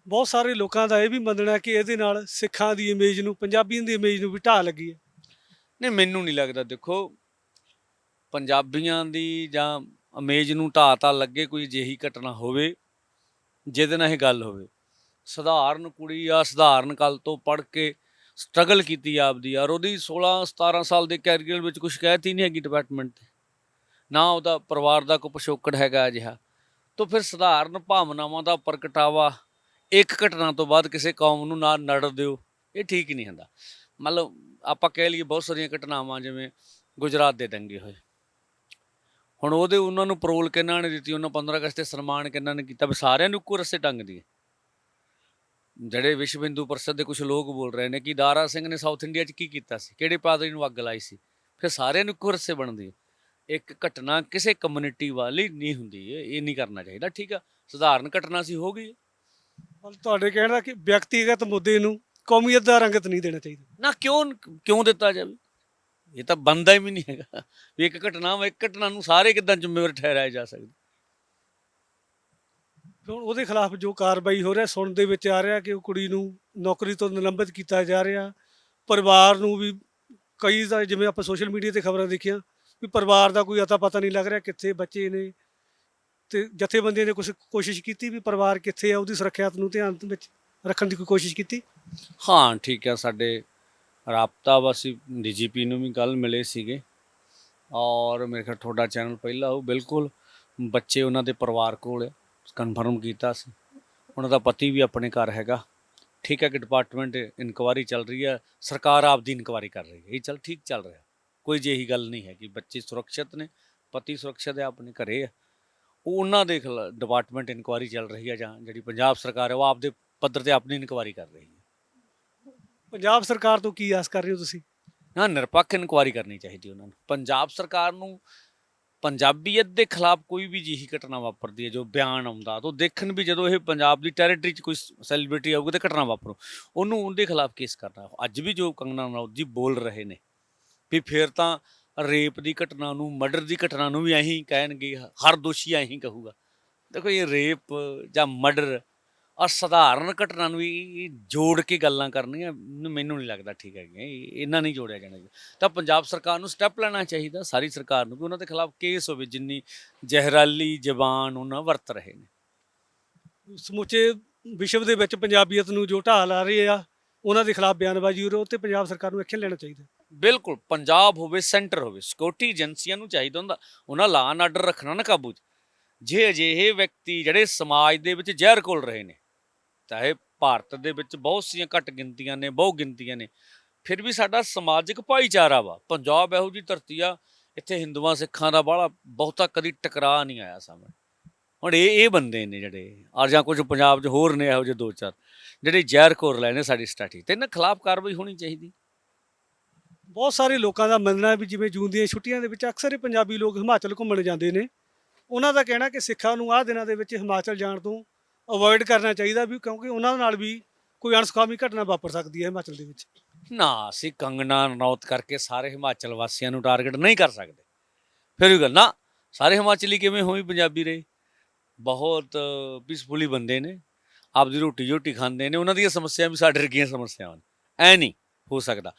ਬਹੁਤ ਸਾਰੇ ਲੋਕਾਂ ਦਾ ਇਹ ਵੀ ਮੰਨਣਾ ਕਿ ਇਹਦੇ ਨਾਲ ਸਿੱਖਾਂ ਦੀ ਇਮੇਜ ਨੂੰ ਪੰਜਾਬੀਆਂ ਦੀ ਇਮੇਜ ਨੂੰ ਵੀ ਢਾਹ ਲੱਗੀ ਹੈ। ਨਹੀਂ ਮੈਨੂੰ ਨਹੀਂ ਲੱਗਦਾ। ਦੇਖੋ ਪੰਜਾਬੀਆਂ ਦੀ ਜਾਂ ਅਮੇਜ ਨੂੰ ਢਾਤਾ ਲੱਗੇ ਕੋਈ ਅਜਿਹੀ ਘਟਨਾ ਹੋਵੇ ਜਿਹਦੇ ਨਾਲ ਇਹ ਗੱਲ ਹੋਵੇ। ਸਧਾਰਨ ਕੁੜੀ ਆ ਸਧਾਰਨ ਕੱਲ ਤੋਂ ਪੜ੍ਹ ਕੇ ਸਟਰਗਲ ਕੀਤੀ ਆਪਦੀ ਯਾਰ ਉਹਦੀ 16 17 ਸਾਲ ਦੇ ਕੈਰੀਅਰ ਵਿੱਚ ਕੁਝ ਸ਼ਿਕਾਇਤ ਹੀ ਨਹੀਂ ਹੈਗੀ ਡਿਪਾਰਟਮੈਂਟ ਤੇ। ਨਾ ਉਹਦਾ ਪਰਿਵਾਰ ਦਾ ਕੋਈ ਪਿਛੋਕੜ ਹੈਗਾ ਅਜਿਹਾ। ਤਾਂ ਫਿਰ ਸਧਾਰਨ ਭਾਵਨਾਵਾਂ ਦਾ ਪ੍ਰਗਟਾਵਾ ਇੱਕ ਘਟਨਾ ਤੋਂ ਬਾਅਦ ਕਿਸੇ ਕੌਮ ਨੂੰ ਨਾ ਨੜ ਦਿਓ, ਇਹ ਠੀਕ ਹੀ ਨਹੀਂ ਹੁੰਦਾ। ਮਤਲਬ ਆਪਾਂ ਕਹਿ ਲਈਏ ਬਹੁਤ ਸਾਰੀਆਂ ਘਟਨਾਵਾਂ ਜਿਵੇਂ ਗੁਜਰਾਤ ਦੇ ਦੰਗੇ ਹੋਏ। ਹੁਣ ਉਹਦੇ ਉਹਨਾਂ ਨੂੰ ਪਰੋਲ ਕਿਹਨਾਂ ਨੇ ਦਿੱਤੀ? ਉਹਨਾਂ 15 ਅਗਸਤ ਤੇ ਸਨਮਾਨ ਕਿਹਨਾਂ ਨੇ ਕੀਤਾ? ਵੀ ਸਾਰਿਆਂ ਨੂੰ ਇੱਕੋ ਰਸੇ ਟੰਗ ਦੀ ਜਿਹੜੇ ਵਿਸ਼ਵ ਹਿੰਦੂ ਪਰਿਸ਼ਦ ਦੇ ਕੁਝ ਲੋਕ ਬੋਲ ਰਹੇ ਨੇ ਕਿ ਦਾਰਾ ਸਿੰਘ ਨੇ ਸਾਊਥ ਇੰਡੀਆ 'ਚ ਕੀ ਕੀਤਾ ਸੀ? ਕਿਹੜੇ ਪਾਦਰੀ ਨੂੰ ਅੱਗ ਲਾਈ ਸੀ? ਫਿਰ ਸਾਰਿਆਂ ਨੂੰ ਇੱਕੋ ਰਸੇ ਬਣਦੀ ਹੈ? ਇੱਕ ਘਟਨਾ ਕਿਸੇ ਕਮਿਊਨਿਟੀ ਵਾਲੀ ਨਹੀਂ ਹੁੰਦੀ ਇਹ ਨਹੀਂ ਕਰਨਾ ਚਾਹੀਦਾ ਠੀਕ ਆ? ਸਧਾਰਨ ਘਟਨਾ ਸੀ ਹੋ ਗਈ ਤੁਹਾਡੇ ਕਹਿਣ ਦਾ ਕਿ ਵਿਅਕਤੀਗਤ ਮੁੱਦੇ ਨੂੰ ਕੌਮੀਅਤ ਦਾ ਰੰਗਤ ਨਹੀਂ ਦੇਣਾ ਚਾਹੀਦਾ। ਨਾ ਕਿਉਂ ਕਿਉਂ ਦਿੱਤਾ ਜਾਵੇ? ਇਹ ਤਾਂ ਬੰਦਾ ਹੀ ਵੀ ਨਹੀਂ ਹੈਗਾ। ਵੀ ਇੱਕ ਘਟਨਾ ਵਾ ਇੱਕ ਘਟਨਾ ਨੂੰ ਸਾਰੇ ਕਿਦਾਂ ਜ਼ਿੰਮੇਵਾਰ ਠਹਿਰਾਏ ਜਾ ਸਕਦੇ? ਹੁਣ ਉਹਦੇ ਖਿਲਾਫ ਜੋ ਕਾਰਵਾਈ ਹੋ ਰਿਹਾ ਸੁਣਨ ਦੇ ਵਿੱਚ ਆ ਰਿਹਾ ਕਿ ਉਹ ਕੁੜੀ ਨੂੰ ਨੌਕਰੀ ਤੋਂ ਨਿਲੰਬਿਤ ਕੀਤਾ ਜਾ ਰਿਹਾ। ਪਰਿਵਾਰ ਨੂੰ ਵੀ ਕਈ ਦਾ ਜਿਵੇਂ ਆਪਾਂ ਸੋਸ਼ਲ ਮੀਡੀਆ ਤੇ ਖਬਰਾਂ ਦੇਖੀਆਂ ਵੀ ਪਰਿਵਾਰ ਦਾ ਕੋਈ ਅਤਾ ਪਤਾ ਨਹੀਂ ਲੱਗ ਰਿਹਾ, ਕਿੱਥੇ ਬੱਚੇ ਨੇ ਤੇ ਜਥੇਬੰਦੀਆਂ ਨੇ ਕੁਝ ਕੋਸ਼ਿਸ਼ ਕੀਤੀ ਵੀ ਪਰਿਵਾਰ ਕਿੱਥੇ ਆ, ਉਹਦੀ ਸੁਰੱਖਿਆ ਨੂੰ ਧਿਆਨ ਵਿੱਚ ਰੱਖਣ ਦੀ ਕੋਈ ਕੋਸ਼ਿਸ਼ ਕੀਤੀ? ਹਾਂ, ਠੀਕ ਹੈ ਸਾਡੇ ਰਾਬਤਾ ਵਾਸੀ ਡੀਜੀਪੀ ਨੂੰ ਵੀ ਕੱਲ ਮਿਲੇ ਸੀਗੇ। ਔਰ ਮੇਰੇ ਖਿਆਲ ਤੁਹਾਡਾ ਚੈਨਲ ਪਹਿਲਾ ਉਹ ਬਿਲਕੁਲ ਬੱਚੇ ਉਹਨਾਂ ਦੇ ਪਰਿਵਾਰ ਕੋਲ ਹੈ ਕਨਫਰਮ ਕੀਤਾ ਸੀ। ਉਹਨਾਂ ਦਾ ਪਤੀ ਵੀ ਆਪਣੇ ਘਰ ਹੈਗਾ। ਠੀਕ ਹੈ ਕਿ ਡਿਪਾਰਟਮੈਂਟ ਇਨਕੁਆਰੀ ਚੱਲ ਰਹੀ ਹੈ। ਸਰਕਾਰ ਆਪਦੀ ਇਨਕੁਆਰੀ ਕਰ ਰਹੀ ਹੈ। ਇਹ ਚੱਲ ਠੀਕ ਚੱਲ ਰਿਹਾ। ਕੋਈ ਜਿਹੀ ਗੱਲ ਨਹੀਂ ਹੈ ਕਿ ਬੱਚੇ ਸੁਰੱਖਿਅਤ ਨੇ ਪਤੀ ਸੁਰੱਖਿਅਤ ਹੈ ਆਪਣੇ ਘਰੇ ਹੈ। ਉਹ ਉਹਨਾਂ ਦੇ ਡਿਪਾਰਟਮੈਂਟ ਇਨਕੁਆਰੀ ਚੱਲ ਰਹੀ ਹੈ ਜਾਂ ਜਿਹੜੀ ਪੰਜਾਬ ਸਰਕਾਰ ਹੈ ਉਹ ਆਪਦੇ ਪੱਧਰ ਤੇ ਆਪਣੀ ਇਨਕੁਆਰੀ ਕਰ ਰਹੀ ਹੈ। ਪੰਜਾਬ ਸਰਕਾਰ ਤੋਂ ਕੀ ਆਸ ਕਰ ਰਹੇ ਹੋ ਤੁਸੀਂ? ਨਾ ਨਿਰਪੱਖ ਇਨਕੁਆਰੀ ਕਰਨੀ ਚਾਹੀਦੀ ਉਹਨਾਂ ਨੂੰ। ਪੰਜਾਬ ਸਰਕਾਰ ਨੂੰ ਪੰਜਾਬੀਅਤ ਦੇ ਖਿਲਾਫ ਕੋਈ ਵੀ ਜਿਹੀ ਘਟਨਾ ਵਾਪਰਦੀ ਹੈ ਜੋ ਬਿਆਨ ਆਉਂਦਾ, ਤਾਂ ਉਹ ਦੇਖਣ ਵੀ ਜਦੋਂ ਇਹ ਪੰਜਾਬ ਦੀ ਟੈਰੀਟਰੀ 'ਚ ਕੋਈ ਸੈਲੀਬ੍ਰਿਟੀ ਆਊਗੀ ਤੇ ਘਟਨਾ ਵਾਪਰੋ। ਉਹਨੂੰ ਉਹਦੇ ਖਿਲਾਫ ਕੇਸ ਕਰਨਾ। ਅੱਜ ਵੀ ਜੋ ਕੰਗਨਾ ਰਣੌਤ ਜੀ ਬੋਲ ਰਹੇ ਨੇ ਵੀ ਫਿਰ ਤਾਂ ਰੇਪ ਦੀ ਘਟਨਾ ਨੂੰ ਮਰਡਰ ਦੀ ਘਟਨਾ ਨੂੰ ਵੀ ਐਂ ਕਹਿਣਗੇ, ਹਰ ਦੋਸ਼ੀ ਐਂ ਕਹੂਗਾ। ਦੇਖੋ ਇਹ ਰੇਪ ਜਾਂ ਮਰਡਰ ਔਰ ਸਧਾਰਨ ਘਟਨਾ ਨੂੰ ਵੀ ਜੋੜ ਕੇ ਗੱਲਾਂ ਕਰਨੀਆਂ ਮੈਨੂੰ ਨਹੀਂ ਲੱਗਦਾ ਠੀਕ ਹੈਗੀਆਂ ਇਹ- ਇਹਨਾਂ ਨਹੀਂ ਜੋੜਿਆ ਜਾਣਾ। ਤਾਂ ਪੰਜਾਬ ਸਰਕਾਰ ਨੂੰ ਸਟੈਪ ਲੈਣਾ ਚਾਹੀਦਾ ਸਾਰੀ ਸਰਕਾਰ ਨੂੰ ਵੀ ਉਹਨਾਂ ਦੇ ਖਿਲਾਫ ਕੇਸ ਹੋਵੇ ਜਿੰਨੀ ਜ਼ਹਿਰਾਲੀ ਜ਼ਬਾਨ ਉਹਨਾਂ ਵਰਤ ਰਹੇ ਨੇ। ਸਮੁੱਚੇ ਵਿਸ਼ਵ ਦੇ ਵਿੱਚ ਪੰਜਾਬੀਅਤ ਨੂੰ ਜੋ ਢਾਲ ਆ ਰਹੀ ਆ ਉਹਨਾਂ ਦੇ ਖਿਲਾਫ ਬਿਆਨਬਾਜ਼ੀ ਹੋ ਰਹੀ ਉਹ ਤੇ ਪੰਜਾਬ ਸਰਕਾਰ ਨੂੰ ਐਕਸ਼ਨ ਲੈਣਾ ਚਾਹੀਦਾ। ਬਿਲਕੁਲ ਪੰਜਾਬ ਹੋਵੇ ਸੈਂਟਰ ਹੋਵੇ ਸਿਕਿਉਰਿਟੀ ਏਜੰਸੀਆਂ ਨੂੰ ਚਾਹੀਦਾ ਹੁੰਦਾ ਉਹਨਾਂ ਲਾ ਐਂਡ ਆਰਡਰ ਰੱਖਣਾ ਨਾ ਕਾਬੂ 'ਚ। ਜੇ ਅਜਿਹੇ ਵਿਅਕਤੀ ਜਿਹੜੇ ਸਮਾਜ ਦੇ ਵਿੱਚ ਜ਼ਹਿਰ ਘੋਲ ਰਹੇ ਨੇ ਚਾਹੇ ਭਾਰਤ ਦੇ ਵਿੱਚ ਬਹੁਤ ਸੀਆਂ ਘੱਟ ਗਿਣਤੀਆਂ ਨੇ ਬਹੁ ਗਿਣਤੀਆਂ ਨੇ, ਫਿਰ ਵੀ ਸਾਡਾ ਸਮਾਜਿਕ ਭਾਈਚਾਰਾ ਵਾ, ਪੰਜਾਬ ਇਹੋ ਜੀ ਧਰਤੀ ਆ, ਇੱਥੇ ਹਿੰਦੂਆਂ, ਸਿੱਖਾਂ ਦਾ ਬਾਹਲਾ ਬਹੁਤਾ ਕਦੀ ਟਕਰਾਅ ਨਹੀਂ ਆਇਆ ਸਾਹਮਣੇ। ਹੁਣ ਇਹ ਇਹ ਬੰਦੇ ਨੇ ਜਿਹੜੇ, ਔਰ ਜਾਂ ਕੁਝ ਪੰਜਾਬ 'ਚ ਹੋਰ ਨੇ ਇਹੋ ਜਿਹੇ ਦੋ ਚਾਰ, ਜਿਹੜੇ ਜ਼ਹਿਰ ਘੋਰ ਰਹੇ ਨੇ ਸਾਡੀ ਸਟੈਟੀ ਤੇ ਇਹਨਾਂ ਖਿਲਾਫ ਕਾਰਵਾਈ ਹੋਣੀ ਚਾਹੀਦੀ। ਬਹੁਤ ਸਾਰੇ ਲੋਕਾਂ ਦਾ ਮੰਨਣਾ ਵੀ ਜਿਵੇਂ ਜੂਨ ਦੀਆਂ ਛੁੱਟੀਆਂ ਦੇ ਵਿੱਚ ਅਕਸਰ ਹੀ ਪੰਜਾਬੀ ਲੋਕ ਹਿਮਾਚਲ ਘੁੰਮਣ ਜਾਂਦੇ ਨੇ, ਉਹਨਾਂ ਦਾ ਕਹਿਣਾ ਕਿ ਸਿੱਖਾਂ ਨੂੰ ਆਹ ਦਿਨਾਂ ਦੇ ਵਿੱਚ ਹਿਮਾਚਲ ਜਾਣ ਤੋਂ ਅਵੋਇਡ ਕਰਨਾ ਚਾਹੀਦਾ ਵੀ ਕਿਉਂਕਿ ਉਹਨਾਂ ਨਾਲ ਵੀ ਕੋਈ ਅਣਸੁਖਾਵੀ ਘਟਨਾ ਵਾਪਰ ਸਕਦੀ ਹੈ ਹਿਮਾਚਲ ਦੇ ਵਿੱਚ। ਨਾ, ਅਸੀਂ ਕੰਗਣਾ ਰਣੌਤ ਕਰਕੇ ਸਾਰੇ ਹਿਮਾਚਲ ਵਾਸੀਆਂ ਨੂੰ ਟਾਰਗੇਟ ਨਹੀਂ ਕਰ ਸਕਦੇ। ਫਿਰ ਵੀ ਗੱਲ, ਨਾ, ਸਾਰੇ ਹਿਮਾਚਲੀ ਕਿਵੇਂ ਹੋਈ ਪੰਜਾਬੀ ਰਹੇ? ਬਹੁਤ ਪੀਸਫੁਲੀ ਬੰਦੇ ਨੇ। ਆਪਦੀ ਰੋਟੀ ਜੋਟੀ ਖਾਂਦੇ ਨੇ। ਉਹਨਾਂ ਦੀਆਂ ਸਮੱਸਿਆ ਵੀ ਸਾਡੇ ਵਰਗੀਆਂ ਸਮੱਸਿਆਵਾਂ ਨੇ। ਐ ਨਹੀਂ ਹੋ ਸਕਦਾ।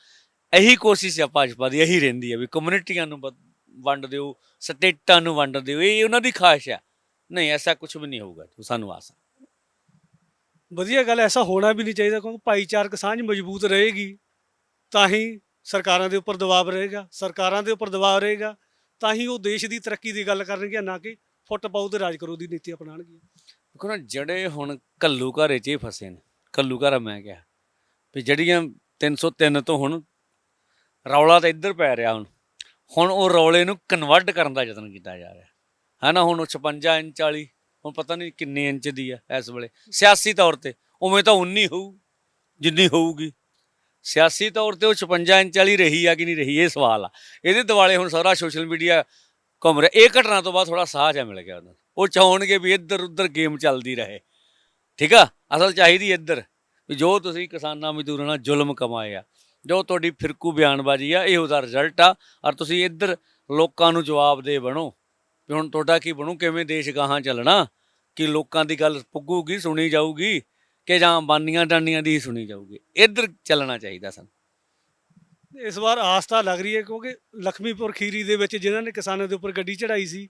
ਇਹੀ ਕੋਸ਼ਿਸ਼ ਆ ਭਾਜਪਾ ਦੀ, ਇਹੀ ਰਹਿੰਦੀ ਹੈ ਵੀ ਕਮਿਊਨਿਟੀਆਂ ਨੂੰ ਵ- ਵੰਡ ਦਿਓ, ਸਟੇਟਾਂ ਨੂੰ ਵੰਡ ਦਿਓ। ਇਹ ਉਹਨਾਂ ਦੀ ਖਾਹਿਸ਼ ਆ। ਨਹੀਂ, ਐਸਾ ਕੁਝ ਵੀ ਨਹੀਂ ਹੋਊਗਾ। ਸਾਨੂੰ ਆਸ ਆ। ਵਧੀਆ ਗੱਲ ਐਸਾ ਹੋਣਾ ਵੀ ਨਹੀਂ ਚਾਹੀਦਾ ਕਿਉਂਕਿ ਭਾਈਚਾਰਕ ਸਾਂਝ ਮਜ਼ਬੂਤ ਰਹੇਗੀ। ਤਾਂ ਹੀ ਸਰਕਾਰਾਂ ਦੇ ਉੱਪਰ ਦਬਾਅ ਰਹੇਗਾ, ਸਰਕਾਰਾਂ ਦੇ ਉੱਪਰ ਦਬਾਅ ਰਹੇਗਾ, ਤਾਂ ਹੀ ਉਹ ਦੇਸ਼ ਦੀ ਤਰੱਕੀ ਦੀ ਗੱਲ ਕਰਨਗੀਆਂ, ਨਾ ਕਿ ਫੁੱਟ ਪਾਉ ਤੇ ਰਾਜ ਕਰੋ ਦੀ ਨੀਤੀ ਅਪਣਾਉਣਗੀਆਂ। ਦੇਖੋ ਨਾ ਜਿਹੜੇ ਹੁਣ ਕੱਲੂ ਘਰੇ 'ਚ ਹੀ ਫਸੇ ਨੇ। ਕੱਲੂ ਘਰ ਮੈਂ ਕਿਹਾ, ਵੀ ਜਿਹੜੀਆਂ 303 ਤੋਂ ਹੁਣ ਰੌਲਾ ਤਾਂ ਇੱਧਰ ਪੈ ਰਿਹਾ ਹੁਣ। ਹੁਣ ਉਹ ਰੌਲੇ ਨੂੰ ਕਨਵਰਟ ਕਰਨ ਦਾ ਯਤਨ ਕੀਤਾ ਜਾ ਰਿਹਾ। ਹੈ ਨਾ ਹੁਣ ਉਹ 56 ਇੰਚ ਵਾਲੀ ਹੁਣ ਪਤਾ ਨਹੀਂ ਕਿੰਨੇ ਇੰਚ ਦੀ ਆ ਇਸ ਵੇਲੇ। ਸਿਆਸੀ ਤੌਰ ਤੇ ਉਵੇਂ ਤਾਂ ਉਨੀ ਹੋਊ, ਜਿੰਨੀ ਹੋਊਗੀ। ਸਿਆਸੀ ਤੌਰ ਤੇ ਉਹ 56 ਇੰਚ ਵਾਲੀ ਰਹੀ ਆ ਕਿ ਨਹੀਂ ਰਹੀ, ਇਹ ਸਵਾਲ ਆ। ਇਹਦੇ ਦਿਵਾਲੇ ਹੁਣ ਸਾਰਾ ਸੋਸ਼ਲ ਮੀਡੀਆ ਘੁੰਮ ਰਿਹਾ। ਇਹ ਘਟਨਾ ਤੋਂ ਬਾਅਦ ਥੋੜਾ ਸਾਹ ਜਿਹਾ ਮਿਲ ਗਿਆ ਉਹਨਾਂ ਨੂੰ। ਉਹ ਚਾਹਣਗੇ ਵੀ ਇੱਧਰ ਉੱਧਰ ਗੇਮ ਚੱਲਦੀ ਰਹੇ। ਠੀਕ ਆ? ਅਸਲ ਚਾਹੀਦੀ ਇੱਧਰ ਵੀ ਜੋ ਤੁਸੀਂ ਕਿਸਾਨਾਂ ਮਜ਼ਦੂਰਾਂ ਨਾਲ ਜ਼ੁਲਮ ਕਮਾਏ ਆ, ਜੋ ਤੁਹਾਡੀ ਫਿਰਕੂ ਬਿਆਨਬਾਜ਼ੀ ਆ, ਇਹ ਉਹਦਾ ਰਿਜ਼ਲਟ ਆ। ਔਰ ਤੁਸੀਂ ਇੱਧਰ ਲੋਕਾਂ ਨੂੰ ਜਵਾਬ ਦੇ ਬਣੋ ਵੀ ਹੁਣ ਤੁਹਾਡਾ ਕੀ ਬਣੂ? ਕਿਵੇਂ ਦੇਸ਼ ਗਾਹਾਂ ਚੱਲਣਾ? ਕਿ ਲੋਕਾਂ ਦੀ ਗੱਲ ਪੁੱਗੂਗੀ ਸੁਣੀ ਜਾਊਗੀ ਕਿ ਜਾਂ ਬਾਨੀਆਂ ਡਾਨੀਆਂ ਦੀ ਹੀ ਸੁਣੀ ਜਾਊਗੀ। ਇੱਧਰ ਚੱਲਣਾ ਚਾਹੀਦਾ ਸਾਨੂੰ। ਇਸ ਵਾਰ ਆਸ ਤਾਂ ਲੱਗ ਰਹੀ ਹੈ ਕਿਉਂਕਿ ਲਖਮੀਪੁਰ ਖੀਰੀ ਦੇ ਵਿੱਚ ਜਿਨ੍ਹਾਂ ਨੇ ਕਿਸਾਨਾਂ ਦੇ ਉੱਪਰ ਗੱਡੀ ਚੜਾਈ ਸੀ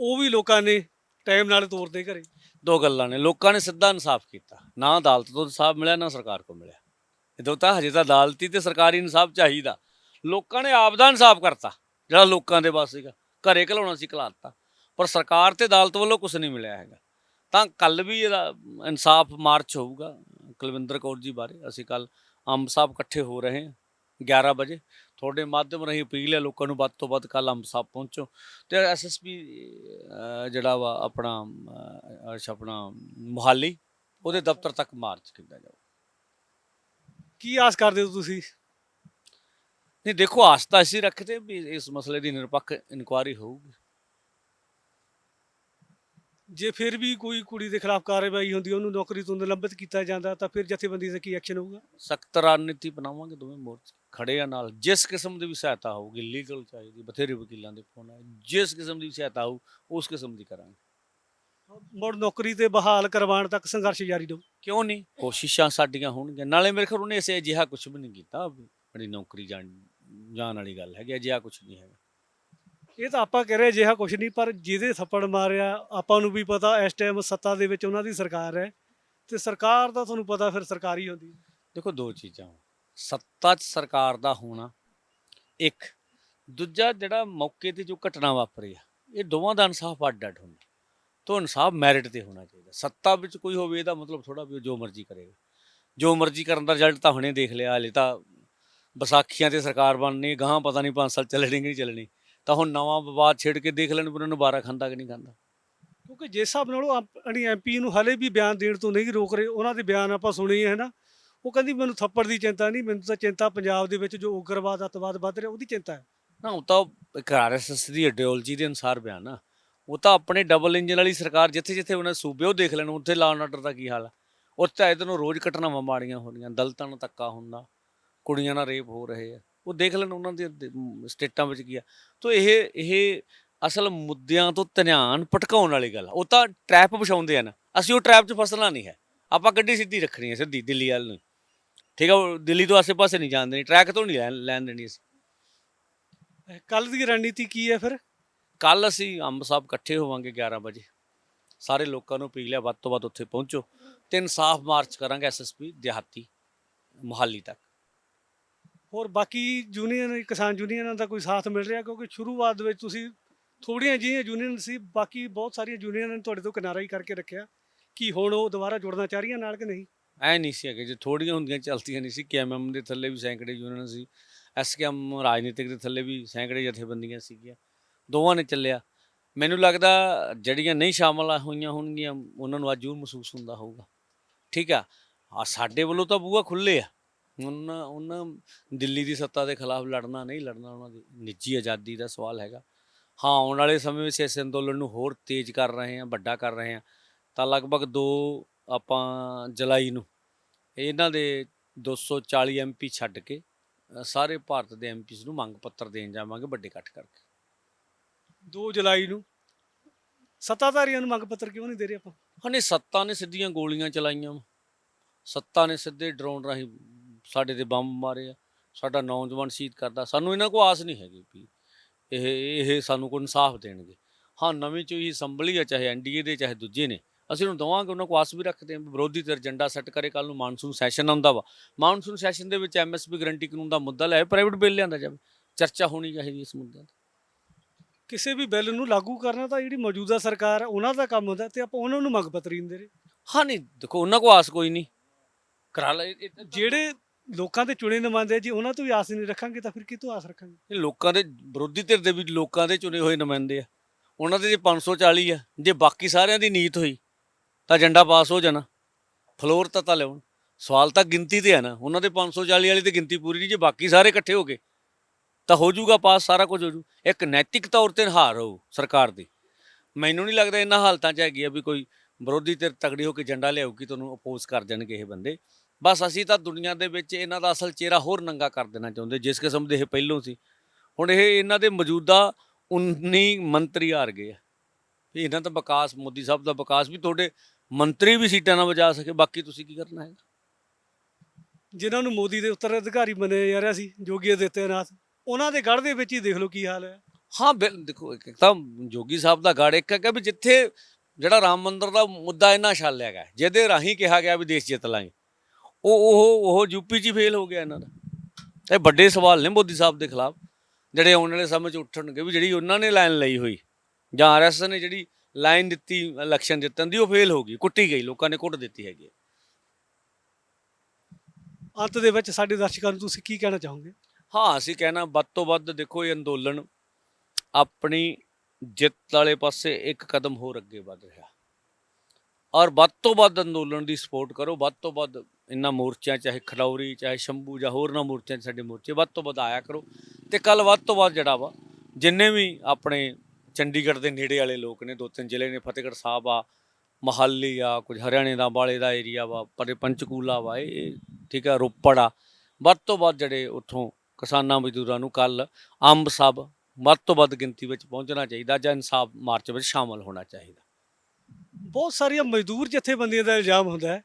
ਉਹ ਵੀ ਲੋਕਾਂ ਨੇ ਟਾਈਮ ਨਾਲ ਤੋਰਦੇ ਘਰੇ। ਦੋ ਗੱਲਾਂ ਨੇ। ਲੋਕਾਂ ਨੇ ਸਿੱਧਾ ਇਨਸਾਫ ਕੀਤਾ। ਨਾ ਅਦਾਲਤ ਤੋਂ ਇਨਸਾਫ ਮਿਲਿਆ ਨਾ ਸਰਕਾਰ ਕੋਲ ਮਿਲਿਆ। ਇਦੋਂ ਤਾਂ ਹਜੇ ਤਾਂ ਅਦਾਲਤੀ ਤੇ ਸਰਕਾਰੀ ਇਨਸਾਫ ਚਾਹੀਦਾ। ਲੋਕਾਂ ਨੇ ਆਪ ਦਾ ਇਨਸਾਫ ਕਰਤਾ ਜਿਹੜਾ ਲੋਕਾਂ ਦੇ ਬਸ ਸੀਗਾ। ਘਰੇ ਘਲਾਉਣਾ ਸੀ ਘਲਾਤਾ। ਪਰ ਸਰਕਾਰ ਤੇ ਅਦਾਲਤ ਵੱਲੋਂ ਕੁਝ ਨਹੀਂ ਮਿਲਿਆ ਹੈਗਾ। ਤਾਂ ਕੱਲ ਵੀ ਇਹਦਾ ਇਨਸਾਫ ਮਾਰਚ ਹੋਊਗਾ ਕੁਲਵਿੰਦਰ ਕੌਰ ਜੀ ਬਾਰੇ। ਅਸੀਂ ਕੱਲ ਅੰਬ ਸਾਹਿਬ ਇਕੱਠੇ ਹੋ ਰਹੇ ਹਾਂ 11 ਵਜੇ। ਤੁਹਾਡੇ ਮਾਧਿਅਮ ਰਾਹੀਂ ਅਪੀਲ ਹੈ ਲੋਕਾਂ ਨੂੰ ਵੱਧ ਤੋਂ ਵੱਧ ਕੱਲ ਅੰਬ ਸਾਹਿਬ ਪਹੁੰਚੋ। ਤੇ ਐਸਐਸਪੀ ਜਿਹੜਾ ਵਾ ਆਪਣਾ ਆਪਣਾ ਮੁਹਾਲੀ ਉਹਦੇ ਦਫ਼ਤਰ ਤੱਕ ਮਾਰਚ ਕੀਤਾ ਜਾਓ ਕੀ ਆਸ ਕਰਦੇ ਹੋ ਤੁਸੀਂ? ਨਹੀਂ ਦੇਖੋ ਆਸ ਤਾਂ ਅਸੀਂ ਰੱਖਦੇ ਵੀ ਇਸ ਮਸਲੇ ਦੀ ਨਿਰਪੱਖ ਇਨਕੁਆਇਰੀ ਹੋਊਗੀ। ਜੇ ਫਿਰ ਵੀ ਕੋਈ ਕੁੜੀ ਦੇ ਖਿਲਾਫ ਕਾਰਵਾਈ ਹੁੰਦੀ ਉਹਨੂੰ ਨੌਕਰੀ ਤੋਂ ਨਿਲੰਬਿਤ ਕੀਤਾ ਜਾਂਦਾ ਤਾਂ ਫਿਰ ਜਥੇਬੰਦੀ ਦਾ ਕੀ ਐਕਸ਼ਨ ਹੋਊਗਾ? ਸਖਤ ਰਣਨੀਤੀ ਬਣਾਵਾਂਗੇ ਦੋਵੇਂ ਮੋਰਚੇ। ਖੜੇ ਆ ਨਾਲ ਜਿਸ ਕਿਸਮ ਦੀ ਵੀ ਸਹਾਇਤਾ ਹੋਊਗੀ ਲੀਗਲ ਚਾਹੀਦੀ ਬਥੇਰੇ ਵਕੀਲਾਂ ਦੇ ਫੋਨ ਆਏ ਜਿਸ ਕਿਸਮ ਦੀ ਵੀ ਸਹਾਇਤਾ ਹੋਊ ਉਸ ਕਿਸਮ ਦੀ ਕਰਾਂਗੇ। ਮੁੜ ਨੌਕਰੀ ਤੇ ਬਹਾਲ ਕਰਵਾਉਣ ਤੱਕ ਸੰਘਰਸ਼ ਜਾਰੀ ਰਹੂ। ਕਿਉਂ ਨਹੀਂ? ਕੋਸ਼ਿਸ਼ਾਂ ਸਾਡੀਆਂ ਹੋਣਗੀਆਂ। ਨਾਲੇ ਮੇਰੇ ਖਿਆਲ ਉਹਨੇ ਇਸੇ ਅਜਿਹਾ ਕੁਝ ਵੀ ਨਹੀਂ ਕੀਤਾ ਬੜੀ ਨੌਕਰੀ ਜਾਣ ਜਾਣ ਵਾਲੀ ਗੱਲ ਹੈਗੀ ਅਜਿਹਾ ਕੁਝ ਨਹੀਂ ਹੈਗਾ। ਇਹ ਤਾਂ ਆਪਾਂ ਕਹਿ ਰਹੇ ਅਜਿਹਾ ਕੁਝ ਨਹੀਂ, ਪਰ ਜਿਹਦੇ ਥੱਪੜ ਮਾਰਿਆ, ਆਪਾਂ ਨੂੰ ਵੀ ਪਤਾ ਇਸ ਟਾਈਮ ਸੱਤਾ ਦੇ ਵਿੱਚ ਉਹਨਾਂ ਦੀ ਸਰਕਾਰ ਹੈ। ਤੇ ਸਰਕਾਰ ਦਾ ਤੁਹਾਨੂੰ ਪਤਾ ਫਿਰ ਸਰਕਾਰੀ ਹੁੰਦੀ ਹੈ। ਦੇਖੋ ਦੋ ਚੀਜ਼ਾਂ। ਸੱਤਾ 'ਚ ਸਰਕਾਰ ਦਾ ਹੋਣਾ, ਇੱਕ, ਦੂਜਾ ਜਿਹੜਾ ਮੌਕੇ ਤੇ ਜੋ ਘਟਨਾ ਵਾਪਰੀ ਆ, ਇਹ ਦੋਵਾਂ ਦਾ ਇਨਸਾਫ ਅੱਡ ਅੱਡ ਹੁੰਦਾ। ਤੋਂ ਇਨਸਾਫ ਮੈਰਿਟ ਤੇ ਹੋਣਾ ਚਾਹੀਦਾ। ਸੱਤਾ ਵਿੱਚ ਕੋਈ ਹੋਵੇ ਇਹਦਾ ਮਤਲਬ ਥੋੜਾ ਵੀ ਉਹ ਜੋ ਮਰਜ਼ੀ ਕਰੇਗਾ। ਜੋ ਮਰਜ਼ੀ ਕਰਨ ਦਾ ਰਿਜ਼ਲਟ ਤਾਂ ਹੁਣੇ ਦੇਖ ਲਿਆ, ਹਲੇ ਤਾਂ ਵਿਸਾਖੀਆਂ ਤੇ ਸਰਕਾਰ ਬਣਨੀ, ਗਾਹਾਂ ਪਤਾ ਨਹੀਂ 5 ਸਾਲ ਚੱਲਣੀ ਕਿ ਨਹੀਂ ਚੱਲਣੀ। ਤਾਂ ਹੁਣ ਨਵਾਂ ਵਿਵਾਦ ਛੇੜ ਕੇ ਦੇਖ ਲੈਣ ਵੀ ਉਹਨਾਂ ਨੂੰ ਬਾਰਾ ਖਾਂਦਾ ਕਿ ਨਹੀਂ ਖਾਂਦਾ। ਕਿਉਂਕਿ ਜਿਸ ਹਿਸਾਬ ਨਾਲ ਉਹ ਆਪਣੀ ਐਮਪੀ ਨੂੰ ਹਲੇ ਵੀ ਬਿਆਨ ਦੇਣ ਤੋਂ ਨਹੀਂ ਰੋਕ ਰਹੇ ਉਹਨਾਂ ਦੇ ਬਿਆਨ ਆਪਾਂ ਸੁਣੇ ਹੈ ਨਾ ਉਹ ਕਹਿੰਦੀ ਮੈਨੂੰ ਥੱਪੜ ਦੀ ਚਿੰਤਾ ਨਹੀਂ ਮੈਨੂੰ ਤਾਂ ਚਿੰਤਾ ਪੰਜਾਬ ਦੇ ਵਿੱਚ ਜੋ ਉਗਰਵਾਦ ਅੱਤਵਾਦ ਵੱਧ ਰਿਹਾ ਉਹਦੀ ਚਿੰਤਾ ਹੈ। ਨਾ ਉਹ ਤਾਂ ਇੱਕ ਆਰਐਸਐਸ ਦੀ ਆਈਡੀਓਲੋਜੀ ਦੇ ਅਨੁਸਾਰ ਬਿਆਨ ਆ। ਉਹ ਤਾਂ ਆਪਣੇ ਡਬਲ ਇੰਜਨ ਵਾਲੀ ਸਰਕਾਰ ਜਿੱਥੇ ਜਿੱਥੇ ਉਹਨਾਂ ਸੂਬੇ ਉਹ ਦੇਖ ਲੈਣ ਉੱਥੇ ਲਾਅ ਆਰਡਰ ਦਾ ਕੀ ਹਾਲ ਆ। ਉੱਥੇ ਤਾਂ ਇਹਦੇ ਰੋਜ਼ ਘਟਨਾਵਾਂ ਮਾੜੀਆਂ ਹੋ ਰਹੀਆਂ ਦਲਤਾਂ ਨੂੰ ਧੱਕਾ ਹੁੰਦਾ ਕੁੜੀਆਂ ਨਾਲ ਰੇਪ ਹੋ ਰਹੇ ਆ। ਉਹ ਦੇਖ ਲੈਣ ਉਹਨਾਂ ਦੇ ਸਟੇਟਾਂ ਵਿੱਚ ਕੀ ਆ। ਤੋ ਇਹ ਇਹ ਅਸਲ ਮੁੱਦਿਆਂ ਤੋਂ ਧਿਆਨ ਭਟਕਾਉਣ ਵਾਲੀ ਗੱਲ ਆ। ਉਹ ਤਾਂ ਟ੍ਰੈਪ ਵਿਛਾਉਂਦੇ ਆ ਨਾ। ਅਸੀਂ ਉਹ ਟ੍ਰੈਪ 'ਚ ਫਸਣਾ ਨਹੀਂ ਹੈ। ਆਪਾਂ ਗੱਡੀ ਸਿੱਧੀ ਰੱਖਣੀ ਹੈ ਸਿੱਧੀ ਦਿੱਲੀ ਵੱਲ ਨੂੰ। ਠੀਕ ਆ ਦਿੱਲੀ ਤੋਂ ਆਸੇ-ਪਾਸੇ ਨਹੀਂ ਜਾਣ ਦੇਣੀ। ਟਰੈਕ ਤੋਂ ਨਹੀਂ ਲੈਣ ਲੈਣ ਦੇਣੀ ਅਸੀਂ। ਕੱਲ ਦੀ ਰਣਨੀਤੀ ਕੀ ਹੈ ਫਿਰ? ਕੱਲ ਅਸੀਂ ਅੰਬ ਸਾਹਿਬ ਇਕੱਠੇ ਹੋਵਾਂਗੇ 11 ਵਜੇ। ਸਾਰੇ ਲੋਕਾਂ ਨੂੰ ਅਪੀਲ ਹੈ ਵੱਧ ਤੋਂ ਵੱਧ ਉੱਥੇ ਪਹੁੰਚੋ। ਤੇ ਇਨਸਾਫ ਮਾਰਚ ਕਰਾਂਗੇ ਐਸਐਸਪੀ ਦਿਹਾਤੀ ਮੁਹਾਲੀ ਤੱਕ। ਹੋਰ ਬਾਕੀ ਯੂਨੀਅਨ ਕਿਸਾਨ ਯੂਨੀਅਨਾਂ ਦਾ ਕੋਈ ਸਾਥ ਮਿਲ ਰਿਹਾ? ਕਿਉਂਕਿ ਸ਼ੁਰੂਆਤ ਵਿੱਚ ਤੁਸੀਂ ਥੋੜੀਆਂ ਜਿਹੀਆਂ ਯੂਨੀਅਨ ਸੀ, ਬਾਕੀ ਬਹੁਤ ਸਾਰੀਆਂ ਯੂਨੀਅਨਾਂ ਨੇ ਤੁਹਾਡੇ ਤੋਂ ਕਿਨਾਰਾ ਹੀ ਕਰਕੇ ਰੱਖਿਆ। ਕੀ ਹੁਣ ਉਹ ਦੁਬਾਰਾ ਜੁੜਨਾ ਚਾਹ ਰਹੀਆਂ ਨਾਲ ਕਿ ਨਹੀਂ? ਐ ਨਹੀਂ ਸੀ ਕਿ ਜੇ ਥੋੜੀਆਂ ਹੁੰਦੀਆਂ ਚਲਤੀਆਂ ਨਹੀਂ ਸੀ, ਕੇਐਮਐਮ ਦੇ ਥੱਲੇ ਵੀ ਸੈਂਕੜੇ ਯੂਨੀਅਨ ਸੀ ਐਸਕੇਐਮ ਰਾਜਨੀਤਿਕ ਦੇ ਥੱਲੇ ਵੀ ਸੈਂਕੜੇ ਜਥੇਬੰਦੀਆਂ ਸੀਗੀਆਂ। ਦੋਵਾਂ ਨੇ ਚੱਲਿਆ। ਮੈਨੂੰ ਲੱਗਦਾ ਜਿਹੜੀਆਂ ਨਹੀਂ ਸ਼ਾਮਲ ਹੋਈਆਂ ਹੋਣਗੀਆਂ, ਉਹਨਾਂ ਨੂੰ ਅੱਜ ਜ਼ਰੂਰ ਮਹਿਸੂਸ ਹੁੰਦਾ ਹੋਊਗਾ। ਠੀਕ ਆ। ਆ ਸਾਡੇ ਵੱਲੋਂ ਤਾਂ ਬੂਆ ਖੁੱਲੇ ਆ। ਉਹਨਾਂ ਉਹਨਾਂ ਦਿੱਲੀ ਦੀ ਸੱਤਾ ਦੇ ਖਿਲਾਫ ਲੜਨਾ ਨਹੀਂ ਲੜਨਾ ਉਹਨਾਂ ਦੀ ਨਿੱਜੀ ਆਜ਼ਾਦੀ ਦਾ ਸਵਾਲ ਹੈਗਾ। ਹਾਂ ਆਉਣ ਵਾਲੇ ਸਮੇਂ ਵਿੱਚ ਇਸ ਅੰਦੋਲਨ ਨੂੰ ਹੋਰ ਤੇਜ਼ ਕਰ ਰਹੇ ਹਾਂ ਵੱਡਾ ਕਰ ਰਹੇ ਹਾਂ। ਤਾਂ ਲਗਭਗ 2 ਆਪਾਂ ਜੁਲਾਈ ਨੂੰ ਇਹਨਾਂ ਦੇ 240 ਐਮਪੀ ਛੱਡ ਕੇ ਸਾਰੇ ਭਾਰਤ ਦੇ ਐਮਪੀਸ ਨੂੰ ਮੰਗ ਪੱਤਰ ਦੇਣ ਜਾਵਾਂਗੇ ਵੱਡੇ ਇਕੱਠ ਕਰਕੇ। 2 ਜੁਲਾਈ ਨੂੰ? ਸੱਤਾਧਾਰੀਆਂ ਨੂੰ ਮੰਗ ਪੱਤਰ ਕਿਉਂ ਨਹੀਂ ਦੇ ਰਹੇ ਆਪਾਂ? ਹਨੇ ਸੱਤਾ ਨੇ ਸਿੱਧੀਆਂ ਗੋਲੀਆਂ ਚਲਾਈਆਂ। ਸੱਤਾ ਨੇ ਸਿੱਧੇ ਡਰੋਨ ਰਾਹੀਂ ਸਾਡੇ ਤੇ ਬੰਬ ਮਾਰੇ ਆ ਸਾਡਾ ਨੌਜਵਾਨ ਸ਼ਹੀਦ ਕਰਦਾ ਸਾਨੂੰ ਇਹਨਾਂ ਕੋ ਆਸ ਨਹੀਂ ਹੈਗੀ ਵੀ ਇਹ ਇਹ ਸਾਨੂੰ ਕੋਈ ਇਨਸਾਫ ਦੇਣਗੇ। ਹਾਂ ਨਵੀਂ ਚੋਈ ਅਸੈਂਬਲੀ ਆ ਚਾਹੇ ਐਨਡੀਏ ਦੇ ਚਾਹੇ ਦੂਜੇ ਨੇ ਅਸੀਂ ਉਹਨੂੰ ਦਵਾਂਗੇ ਉਹਨਾਂ ਕੋ ਆਸ ਵੀ ਰੱਖਦੇ ਹਾਂ ਵੀ ਵਿਰੋਧੀ ਤੇ ਏਜੰਡਾ ਸੈੱਟ ਕਰੇ ਕੱਲ ਨੂੰ ਮਾਨਸੂਨ ਸੈਸ਼ਨ ਆਉਂਦਾ ਵਾ। ਮਾਨਸੂਨ ਸੈਸ਼ਨ ਦੇ ਵਿੱਚ ਐਮਐਸਪੀ ਗਰੰਟੀ ਕਾਨੂੰਨ ਦਾ ਮੁੱਦਾ ਲੈ ਪ੍ਰਾਈਵੇਟ ਬਿੱਲ ਲਿਆਂਦਾ ਜਾਵੇ ਚਰਚਾ ਹੋਣੀ ਚਾਹੀਦੀ ਇਸ ਮੁੱਦੇ ਤੇ। ਕਿਸੇ ਵੀ ਬਿੱਲ ਨੂੰ ਲਾਗੂ ਕਰਨਾ ਤਾਂ ਜਿਹੜੀ ਮੌਜੂਦਾ ਸਰਕਾਰ ਹੈ ਉਹਨਾਂ ਦਾ ਕੰਮ ਹੁੰਦਾ ਤੇ ਆਪਾਂ ਉਹਨਾਂ ਨੂੰ ਮੰਗ ਪੱਤਰ ਹੀ ਨਹੀਂ ਦੇ ਰਹੇ। ਹਾਂ ਨਹੀਂ ਦੇਖੋ ਉਹਨਾਂ ਕੋ ਆਸ ਕੋਈ ਨਹੀਂ। ਕਰਾ ਲੈ ਜਿਹੜੇ ਲੋਕਾਂ ਦੇ ਚੁਣੇ ਨੁਮਾਇੰਦੇ ਜੀ, ਉਹਨਾਂ ਤੋਂ ਵੀ ਆਸ ਨਹੀਂ ਰੱਖਾਂਗੇ ਤਾਂ ਫਿਰ ਕਿਤੋਂ ਆਸ ਰੱਖਾਂਗੇ? ਇਹ ਲੋਕਾਂ ਦੇ ਵਿਰੋਧੀ ਧਿਰ ਦੇ ਵੀ ਲੋਕਾਂ ਦੇ ਚੁਣੇ ਹੋਏ ਨੁਮਾਇੰਦੇ ਆ। ਉਹਨਾਂ ਦੇ ਜੇ 540 ਆ, ਜੇ ਬਾਕੀ ਸਾਰਿਆਂ ਦੀ ਨੀਤ ਹੋਈ, ਤਾਂ ਏਜੰਡਾ ਪਾਸ ਹੋ ਜਾਣਾ। ਫਲੋਰ ਤਾਂ ਤਾਂ ਲਿਆਉਣ। ਸਵਾਲ ਤਾਂ ਗਿਣਤੀ ਤੇ ਆ ਨਾ, ਉਹਨਾਂ ਦੇ 540 ਵਾਲੀ ਤੇ ਗਿਣਤੀ ਪੂਰੀ ਨਹੀਂ, ਜੇ ਬਾਕੀ ਸਾਰੇ ਇਕੱਠੇ ਹੋ ਗਏ, ਤਾਂ ਹੋ ਜਾਊਗਾ ਪਾਸ, ਸਾਰਾ ਕੁਝ ਹੋ ਜੂ ਇੱਕ ਨੈਤਿਕ ਤੌਰ ਤੇ ਹਾਰ ਹੋਊ ਸਰਕਾਰ ਦੀ। ਮੈਨੂੰ ਨਹੀਂ ਲੱਗਦਾ ਇਹਨਾਂ ਹਾਲਤਾਂ 'ਚ ਹੈਗੀ ਆ ਵੀ ਕੋਈ ਵਿਰੋਧੀ ਧਿਰ ਤਗੜੀ ਹੋ ਕੇ ਏਜੰਡਾ ਲਿਆਊਗੀ ਤੁਹਾਨੂੰ ਅਪੋਜ਼ ਕਰ ਦੇਣਗੇ ਇਹ ਬੰਦੇ। ਬਸ ਅਸੀਂ ਤਾਂ ਦੁਨੀਆ ਦੇ ਵਿੱਚ ਇਹਨਾਂ ਦਾ ਅਸਲ ਚਿਹਰਾ ਹੋਰ ਨੰਗਾ ਕਰ ਦੇਣਾ ਚਾਹੁੰਦੇ ਜਿਸ ਕਿਸਮ ਦੇ ਇਹ ਪਹਿਲੋਂ ਸੀ। ਹੁਣ ਇਹ ਇਹਨਾਂ ਦੇ ਮੌਜੂਦਾ 19 ਮੰਤਰੀ ਹਾਰ ਗਏ ਆ। ਵੀ ਇਹਨਾਂ ਦਾ ਵਿਕਾਸ ਮੋਦੀ ਸਾਹਿਬ ਦਾ ਵਿਕਾਸ ਵੀ ਤੁਹਾਡੇ ਮੰਤਰੀ ਵੀ ਸੀਟਾਂ ਨਾ ਬਚਾ ਸਕੇ ਬਾਕੀ ਤੁਸੀਂ ਕੀ ਕਰਨਾ ਹੈ ਜਿਨ੍ਹਾਂ ਨੂੰ ਮੋਦੀ ਦੇ ਉੱਤਰ ਅਧਿਕਾਰੀ ਮੰਨਿਆ ਜਾ ਰਿਹਾ ਸੀ ਜੋਗੀ ਆਦਿੱਤਿਆਨਾਥ ਉਹਨਾਂ ਦੇ ਗੜ੍ਹ ਦੇ ਵਿੱਚ ਹੀ ਦੇਖ ਲਓ ਕੀ ਹਾਲ ਹੈ। ਹਾਂ ਦੇਖੋ ਇੱਕ ਤਾਂ ਜੋਗੀ ਸਾਹਿਬ ਦਾ ਗੜ ਇੱਕ ਹੈਗਾ ਵੀ ਜਿੱਥੇ ਜਿਹੜਾ ਰਾਮ ਮੰਦਿਰ ਦਾ ਮੁੱਦਾ ਇਹਨਾਂ ਛਾਲਿਆ ਗਿਆ ਜਿਹਦੇ ਰਾਹੀਂ ਕਿਹਾ ਗਿਆ ਵੀ ਦੇਸ਼ ਜਿੱਤ ਲਾਂਗੇ। ਉਹ ਉਹ ਉਹ ਯੂਪੀ 'ਚ ਫੇਲ ਹੋ ਗਿਆ ਇਹਨਾਂ ਦਾ। ਇਹ ਵੱਡੇ ਸਵਾਲ ਨੇ ਮੋਦੀ ਸਾਹਿਬ ਦੇ ਖਿਲਾਫ ਜਿਹੜੇ ਆਉਣ ਵਾਲੇ ਸਮੇਂ 'ਚ ਉੱਠਣਗੇ ਵੀ ਜਿਹੜੀ ਉਹਨਾਂ ਨੇ ਲਾਈਨ ਲਈ ਹੋਈ ਜਾਂ ਆਰਐਸ ਨੇ ਜਿਹੜੀ ਲਾਈਨ ਦਿੱਤੀ ਇਲੈਕਸ਼ਨ ਜਿੱਤਣ ਦੀ ਉਹ ਫੇਲ ਹੋ ਗਈ ਕੁੱਟੀ ਗਈ ਲੋਕਾਂ ਨੇ ਕੁੱਟ ਦਿੱਤੀ ਹੈਗੀ ਅੰਤ ਦੇ ਵਿੱਚ ਸਾਡੇ ਦਰਸ਼ਕਾਂ ਨੂੰ ਤੁਸੀਂ ਕੀ ਕਹਿਣਾ ਚਾਹੋਗੇ? ਹਾਂ ਅਸੀਂ ਕਹਿਣਾ ਵੱਧ ਤੋਂ ਵੱਧ ਦੇਖੋ ਇਹ ਅੰਦੋਲਨ ਆਪਣੀ ਜਿੱਤ ਵਾਲੇ ਪਾਸੇ ਇੱਕ ਕਦਮ ਹੋਰ ਅੱਗੇ ਵਧ ਰਿਹਾ। ਔਰ ਵੱਧ ਤੋਂ ਵੱਧ ਅੰਦੋਲਨ ਦੀ ਸਪੋਰਟ ਕਰੋ, ਵੱਧ ਤੋਂ ਵੱਧ ਇਹਨਾਂ ਮੋਰਚਿਆਂ, ਚਾਹੇ ਖਡੌਰੀ ਚਾਹੇ ਸ਼ੰਭੂ, ਜਾਂ ਹੋਰਨਾਂ ਮੋਰਚਿਆਂ 'ਚ ਸਾਡੇ ਮੋਰਚੇ, ਵੱਧ ਤੋਂ ਵੱਧ ਆਇਆ ਕਰੋ। ਤੇ ਕੱਲ ਵੱਧ ਤੋਂ ਵੱਧ ਜਿਹੜਾ ਵਾ, ਜਿੰਨੇ ਵੀ ਆਪਣੇ ਚੰਡੀਗੜ੍ਹ ਦੇ ਨੇੜੇ ਵਾਲੇ ਲੋਕ ਨੇ, ਦੋ ਤਿੰਨ ਜ਼ਿਲ੍ਹੇ ਨੇ, ਫਤਿਹਗੜ੍ਹ ਸਾਹਿਬ ਆ, ਮਹਾਲੀ ਆ, ਕੁਝ ਹਰਿਆਣੇ ਦਾ ਬਾਲੇ ਦਾ ਏਰੀਆ ਵਾ, ਪਰੇ ਪੰਚਕੂਲਾ ਵਾ ਇਹ ਇਹ ਠੀਕ ਆ, ਰੋਪੜ ਆ। ਵੱਧ ਤੋਂ ਵੱਧ ਜਿਹੜੇ ਉੱਥੋਂ ਕਿਸਾਨਾਂ ਮਜ਼ਦੂਰਾਂ ਨੂੰ ਕੱਲ ਅੰਬ ਸਭ ਵੱਧ ਤੋਂ ਵੱਧ ਗਿਣਤੀ ਵਿੱਚ ਪਹੁੰਚਣਾ ਚਾਹੀਦਾ, ਜਾਂ ਇਨਸਾਫ ਮਾਰਚ ਵਿੱਚ ਸ਼ਾਮਲ ਹੋਣਾ ਚਾਹੀਦਾ। ਬਹੁਤ ਸਾਰੀਆਂ ਮਜ਼ਦੂਰ ਜਥੇਬੰਦੀਆਂ ਦਾ ਇਲਜ਼ਾਮ ਹੁੰਦਾ ਹੈ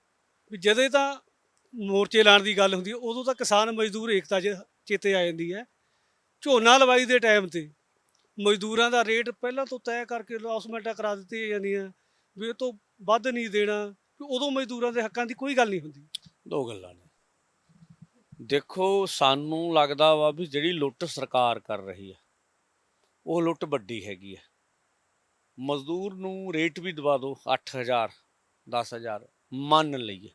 ਵੀ ਜਦੋਂ ਤਾਂ ਮੋਰਚੇ ਲਾਉਣ ਦੀ ਗੱਲ ਹੁੰਦੀ ਹੈ, ਉਦੋਂ ਤਾਂ ਕਿਸਾਨ ਮਜ਼ਦੂਰ ਏਕਤਾ ਚ ਚੇਤੇ ਆ ਜਾਂਦੀ ਹੈ। ਝੋਨਾ ਲਵਾਈ ਦੇ ਟਾਈਮ ਤੇ ਮਜ਼ਦੂਰਾਂ ਦਾ ਰੇਟ ਪਹਿਲਾਂ ਤੋਂ ਤੈਅ ਕਰਕੇ ਲੌਸਮੈਂਟਾਂ ਕਰਾ ਦਿੱਤੀਆਂ ਜਾਂਦੀਆਂ, ਵੀ ਇਹ ਤੋਂ ਵੱਧ ਨਹੀਂ ਦੇਣਾ ਉਦੋਂ ਮਜ਼ਦੂਰਾਂ ਦੇ ਹੱਕਾਂ ਦੀ ਕੋਈ ਗੱਲ ਨਹੀਂ ਹੁੰਦੀ। ਦੋ ਗੱਲਾਂ ਨੇ। ਦੇਖੋ, ਸਾਨੂੰ ਲੱਗਦਾ ਵਾ ਵੀ ਜਿਹੜੀ ਲੁੱਟ ਸਰਕਾਰ ਕਰ ਰਹੀ ਹੈ, ਉਹ ਲੁੱਟ ਵੱਡੀ ਹੈਗੀ ਹੈ। ਮਜ਼ਦੂਰ ਨੂੰ ਰੇਟ ਵੀ ਦਵਾ ਦਿਓ 8000 10000 ਮੰਨ ਲਈਏ।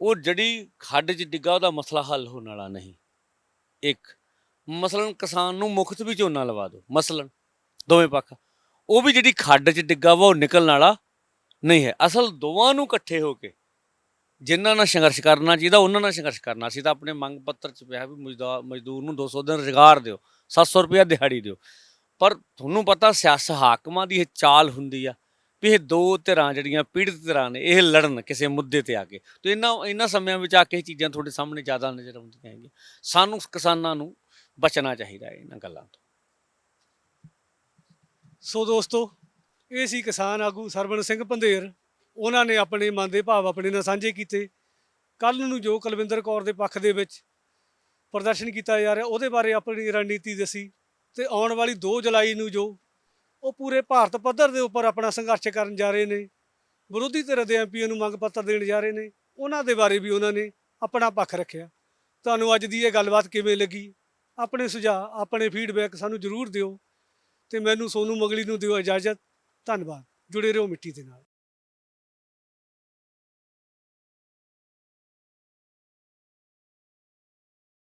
ਉਹ ਜਿਹੜੀ ਖੱਡ 'ਚ ਡਿੱਗਾ ਉਹਦਾ ਮਸਲਾ ਹੱਲ ਹੋਣ ਵਾਲਾ ਨਹੀਂ। ਇੱਕ ਮਸਲਨ ਕਿਸਾਨ ਨੂੰ ਮੁਫਤ ਵੀ ਝੋਨਾ ਲਵਾ ਦਿਓ ਮਸਲਨ ਦੋਵੇਂ ਪੱਖ। ਉਹ ਵੀ ਜਿਹੜੀ ਖੱਡ 'ਚ ਡਿੱਗਾ ਵਾ ਉਹ ਨਿਕਲਣ ਵਾਲਾ ਨਹੀਂ ਹੈ। ਅਸਲ ਦੋਵਾਂ ਨੂੰ ਇਕੱਠੇ ਹੋ ਕੇ ਜਿਨ੍ਹਾਂ ਨਾਲ ਸੰਘਰਸ਼ ਕਰਨਾ ਚਾਹੀਦਾ, ਉਹਨਾਂ ਨਾਲ ਸੰਘਰਸ਼ ਕਰਨਾ। ਸੀ ਤਾਂ ਆਪਣੇ ਮੰਗ ਪੱਤਰ 'ਚ ਪਿਆ ਵੀ ਮਜ਼ਦੂਰ ਮਜ਼ਦੂਰ ਨੂੰ 200 ਦਿਨ ਰੁਜ਼ਗਾਰ ਦਿਓ 700 ਰੁਪਇਆ ਦਿਹਾੜੀ ਦਿਓ। ਪਰ ਤੁਹਾਨੂੰ ਪਤਾ ਸਿਆਸਤ ਹਾਕਮਾਂ ਦੀ ਇਹ ਚਾਲ ਹੁੰਦੀ ਆ ਵੀ ਇਹ ਦੋ ਧਿਰਾਂ ਜਿਹੜੀਆਂ ਪੀੜਤ ਧਿਰਾਂ ਨੇ, ਇਹ ਲੜਨ ਕਿਸੇ ਮੁੱਦੇ ਤੇ ਆ ਕੇ। ਤੇ ਇਹਨਾਂ ਇਹਨਾਂ ਸਮਿਆਂ ਵਿੱਚ ਆ ਕੇ ਇਹ ਚੀਜ਼ਾਂ ਤੁਹਾਡੇ ਸਾਹਮਣੇ ਜ਼ਿਆਦਾ ਨਜ਼ਰ ਆਉਂਦੀਆਂ ਹੈਗੀਆਂ। ਸਾਨੂੰ, ਕਿਸਾਨਾਂ ਨੂੰ ਬਚਣਾ ਚਾਹੀਦਾ ਹੈ ਇਹਨਾਂ ਗੱਲਾਂ ਤੋਂ। ਸੋ ਦੋਸਤੋ, ਇਹ ਸੀ ਕਿਸਾਨ ਆਗੂ ਸਰਵਣ ਸਿੰਘ ਪੰਧੇਰ। ਉਹਨਾਂ ਨੇ ਆਪਣੇ ਮਨ ਦੇ ਭਾਵ ਆਪਣੇ ਨਾਲ ਸਾਂਝੇ ਕੀਤੇ। ਕੱਲ ਨੂੰ ਜੋ ਕੁਲਵਿੰਦਰ ਕੌਰ ਦੇ ਪੱਖ ਦੇ ਵਿੱਚ ਪ੍ਰਦਰਸ਼ਨ ਕੀਤਾ ਜਾ ਰਿਹਾ, ਉਹਦੇ ਬਾਰੇ ਆਪਣੀ ਰਣਨੀਤੀ ਦੱਸੀ। ਤੇ ਆਉਣ ਵਾਲੀ 2 ਜੁਲਾਈ ਨੂੰ ਜੋ ਉਹ ਪੂਰੇ ਭਾਰਤ ਪੱਧਰ ਦੇ ਉੱਪਰ ਆਪਣਾ ਸੰਘਰਸ਼ ਕਰਨ ਜਾ ਰਹੇ ਨੇ, ਵਿਰੋਧੀ ਧਿਰ ਦੇ ਐਮਪੀਆਂ ਨੂੰ ਮੰਗ ਪੱਤਰ ਦੇਣ ਜਾ ਰਹੇ ਨੇ, ਉਹਨਾਂ ਦੇ ਬਾਰੇ ਵੀ ਉਹਨਾਂ ਨੇ ਆਪਣਾ ਪੱਖ ਰੱਖਿਆ। ਤੁਹਾਨੂੰ ਅੱਜ ਦੀ ਇਹ ਗੱਲਬਾਤ ਕਿਵੇਂ ਲੱਗੀ? ਆਪਣੇ ਸੁਝਾਅ, ਆਪਣੇ ਫੀਡਬੈਕ ਸਾਨੂੰ ਜ਼ਰੂਰ ਦਿਓ ਤੇ ਮੈਨੂੰ ਸੋਨੂ ਮਗਲੀ ਨੂੰ ਦਿਓ ਇਜਾਜ਼ਤ। ਧੰਨਵਾਦ। ਜੁੜੇ ਰਹੋ ਮਿੱਟੀ ਦੇ ਨਾਲ।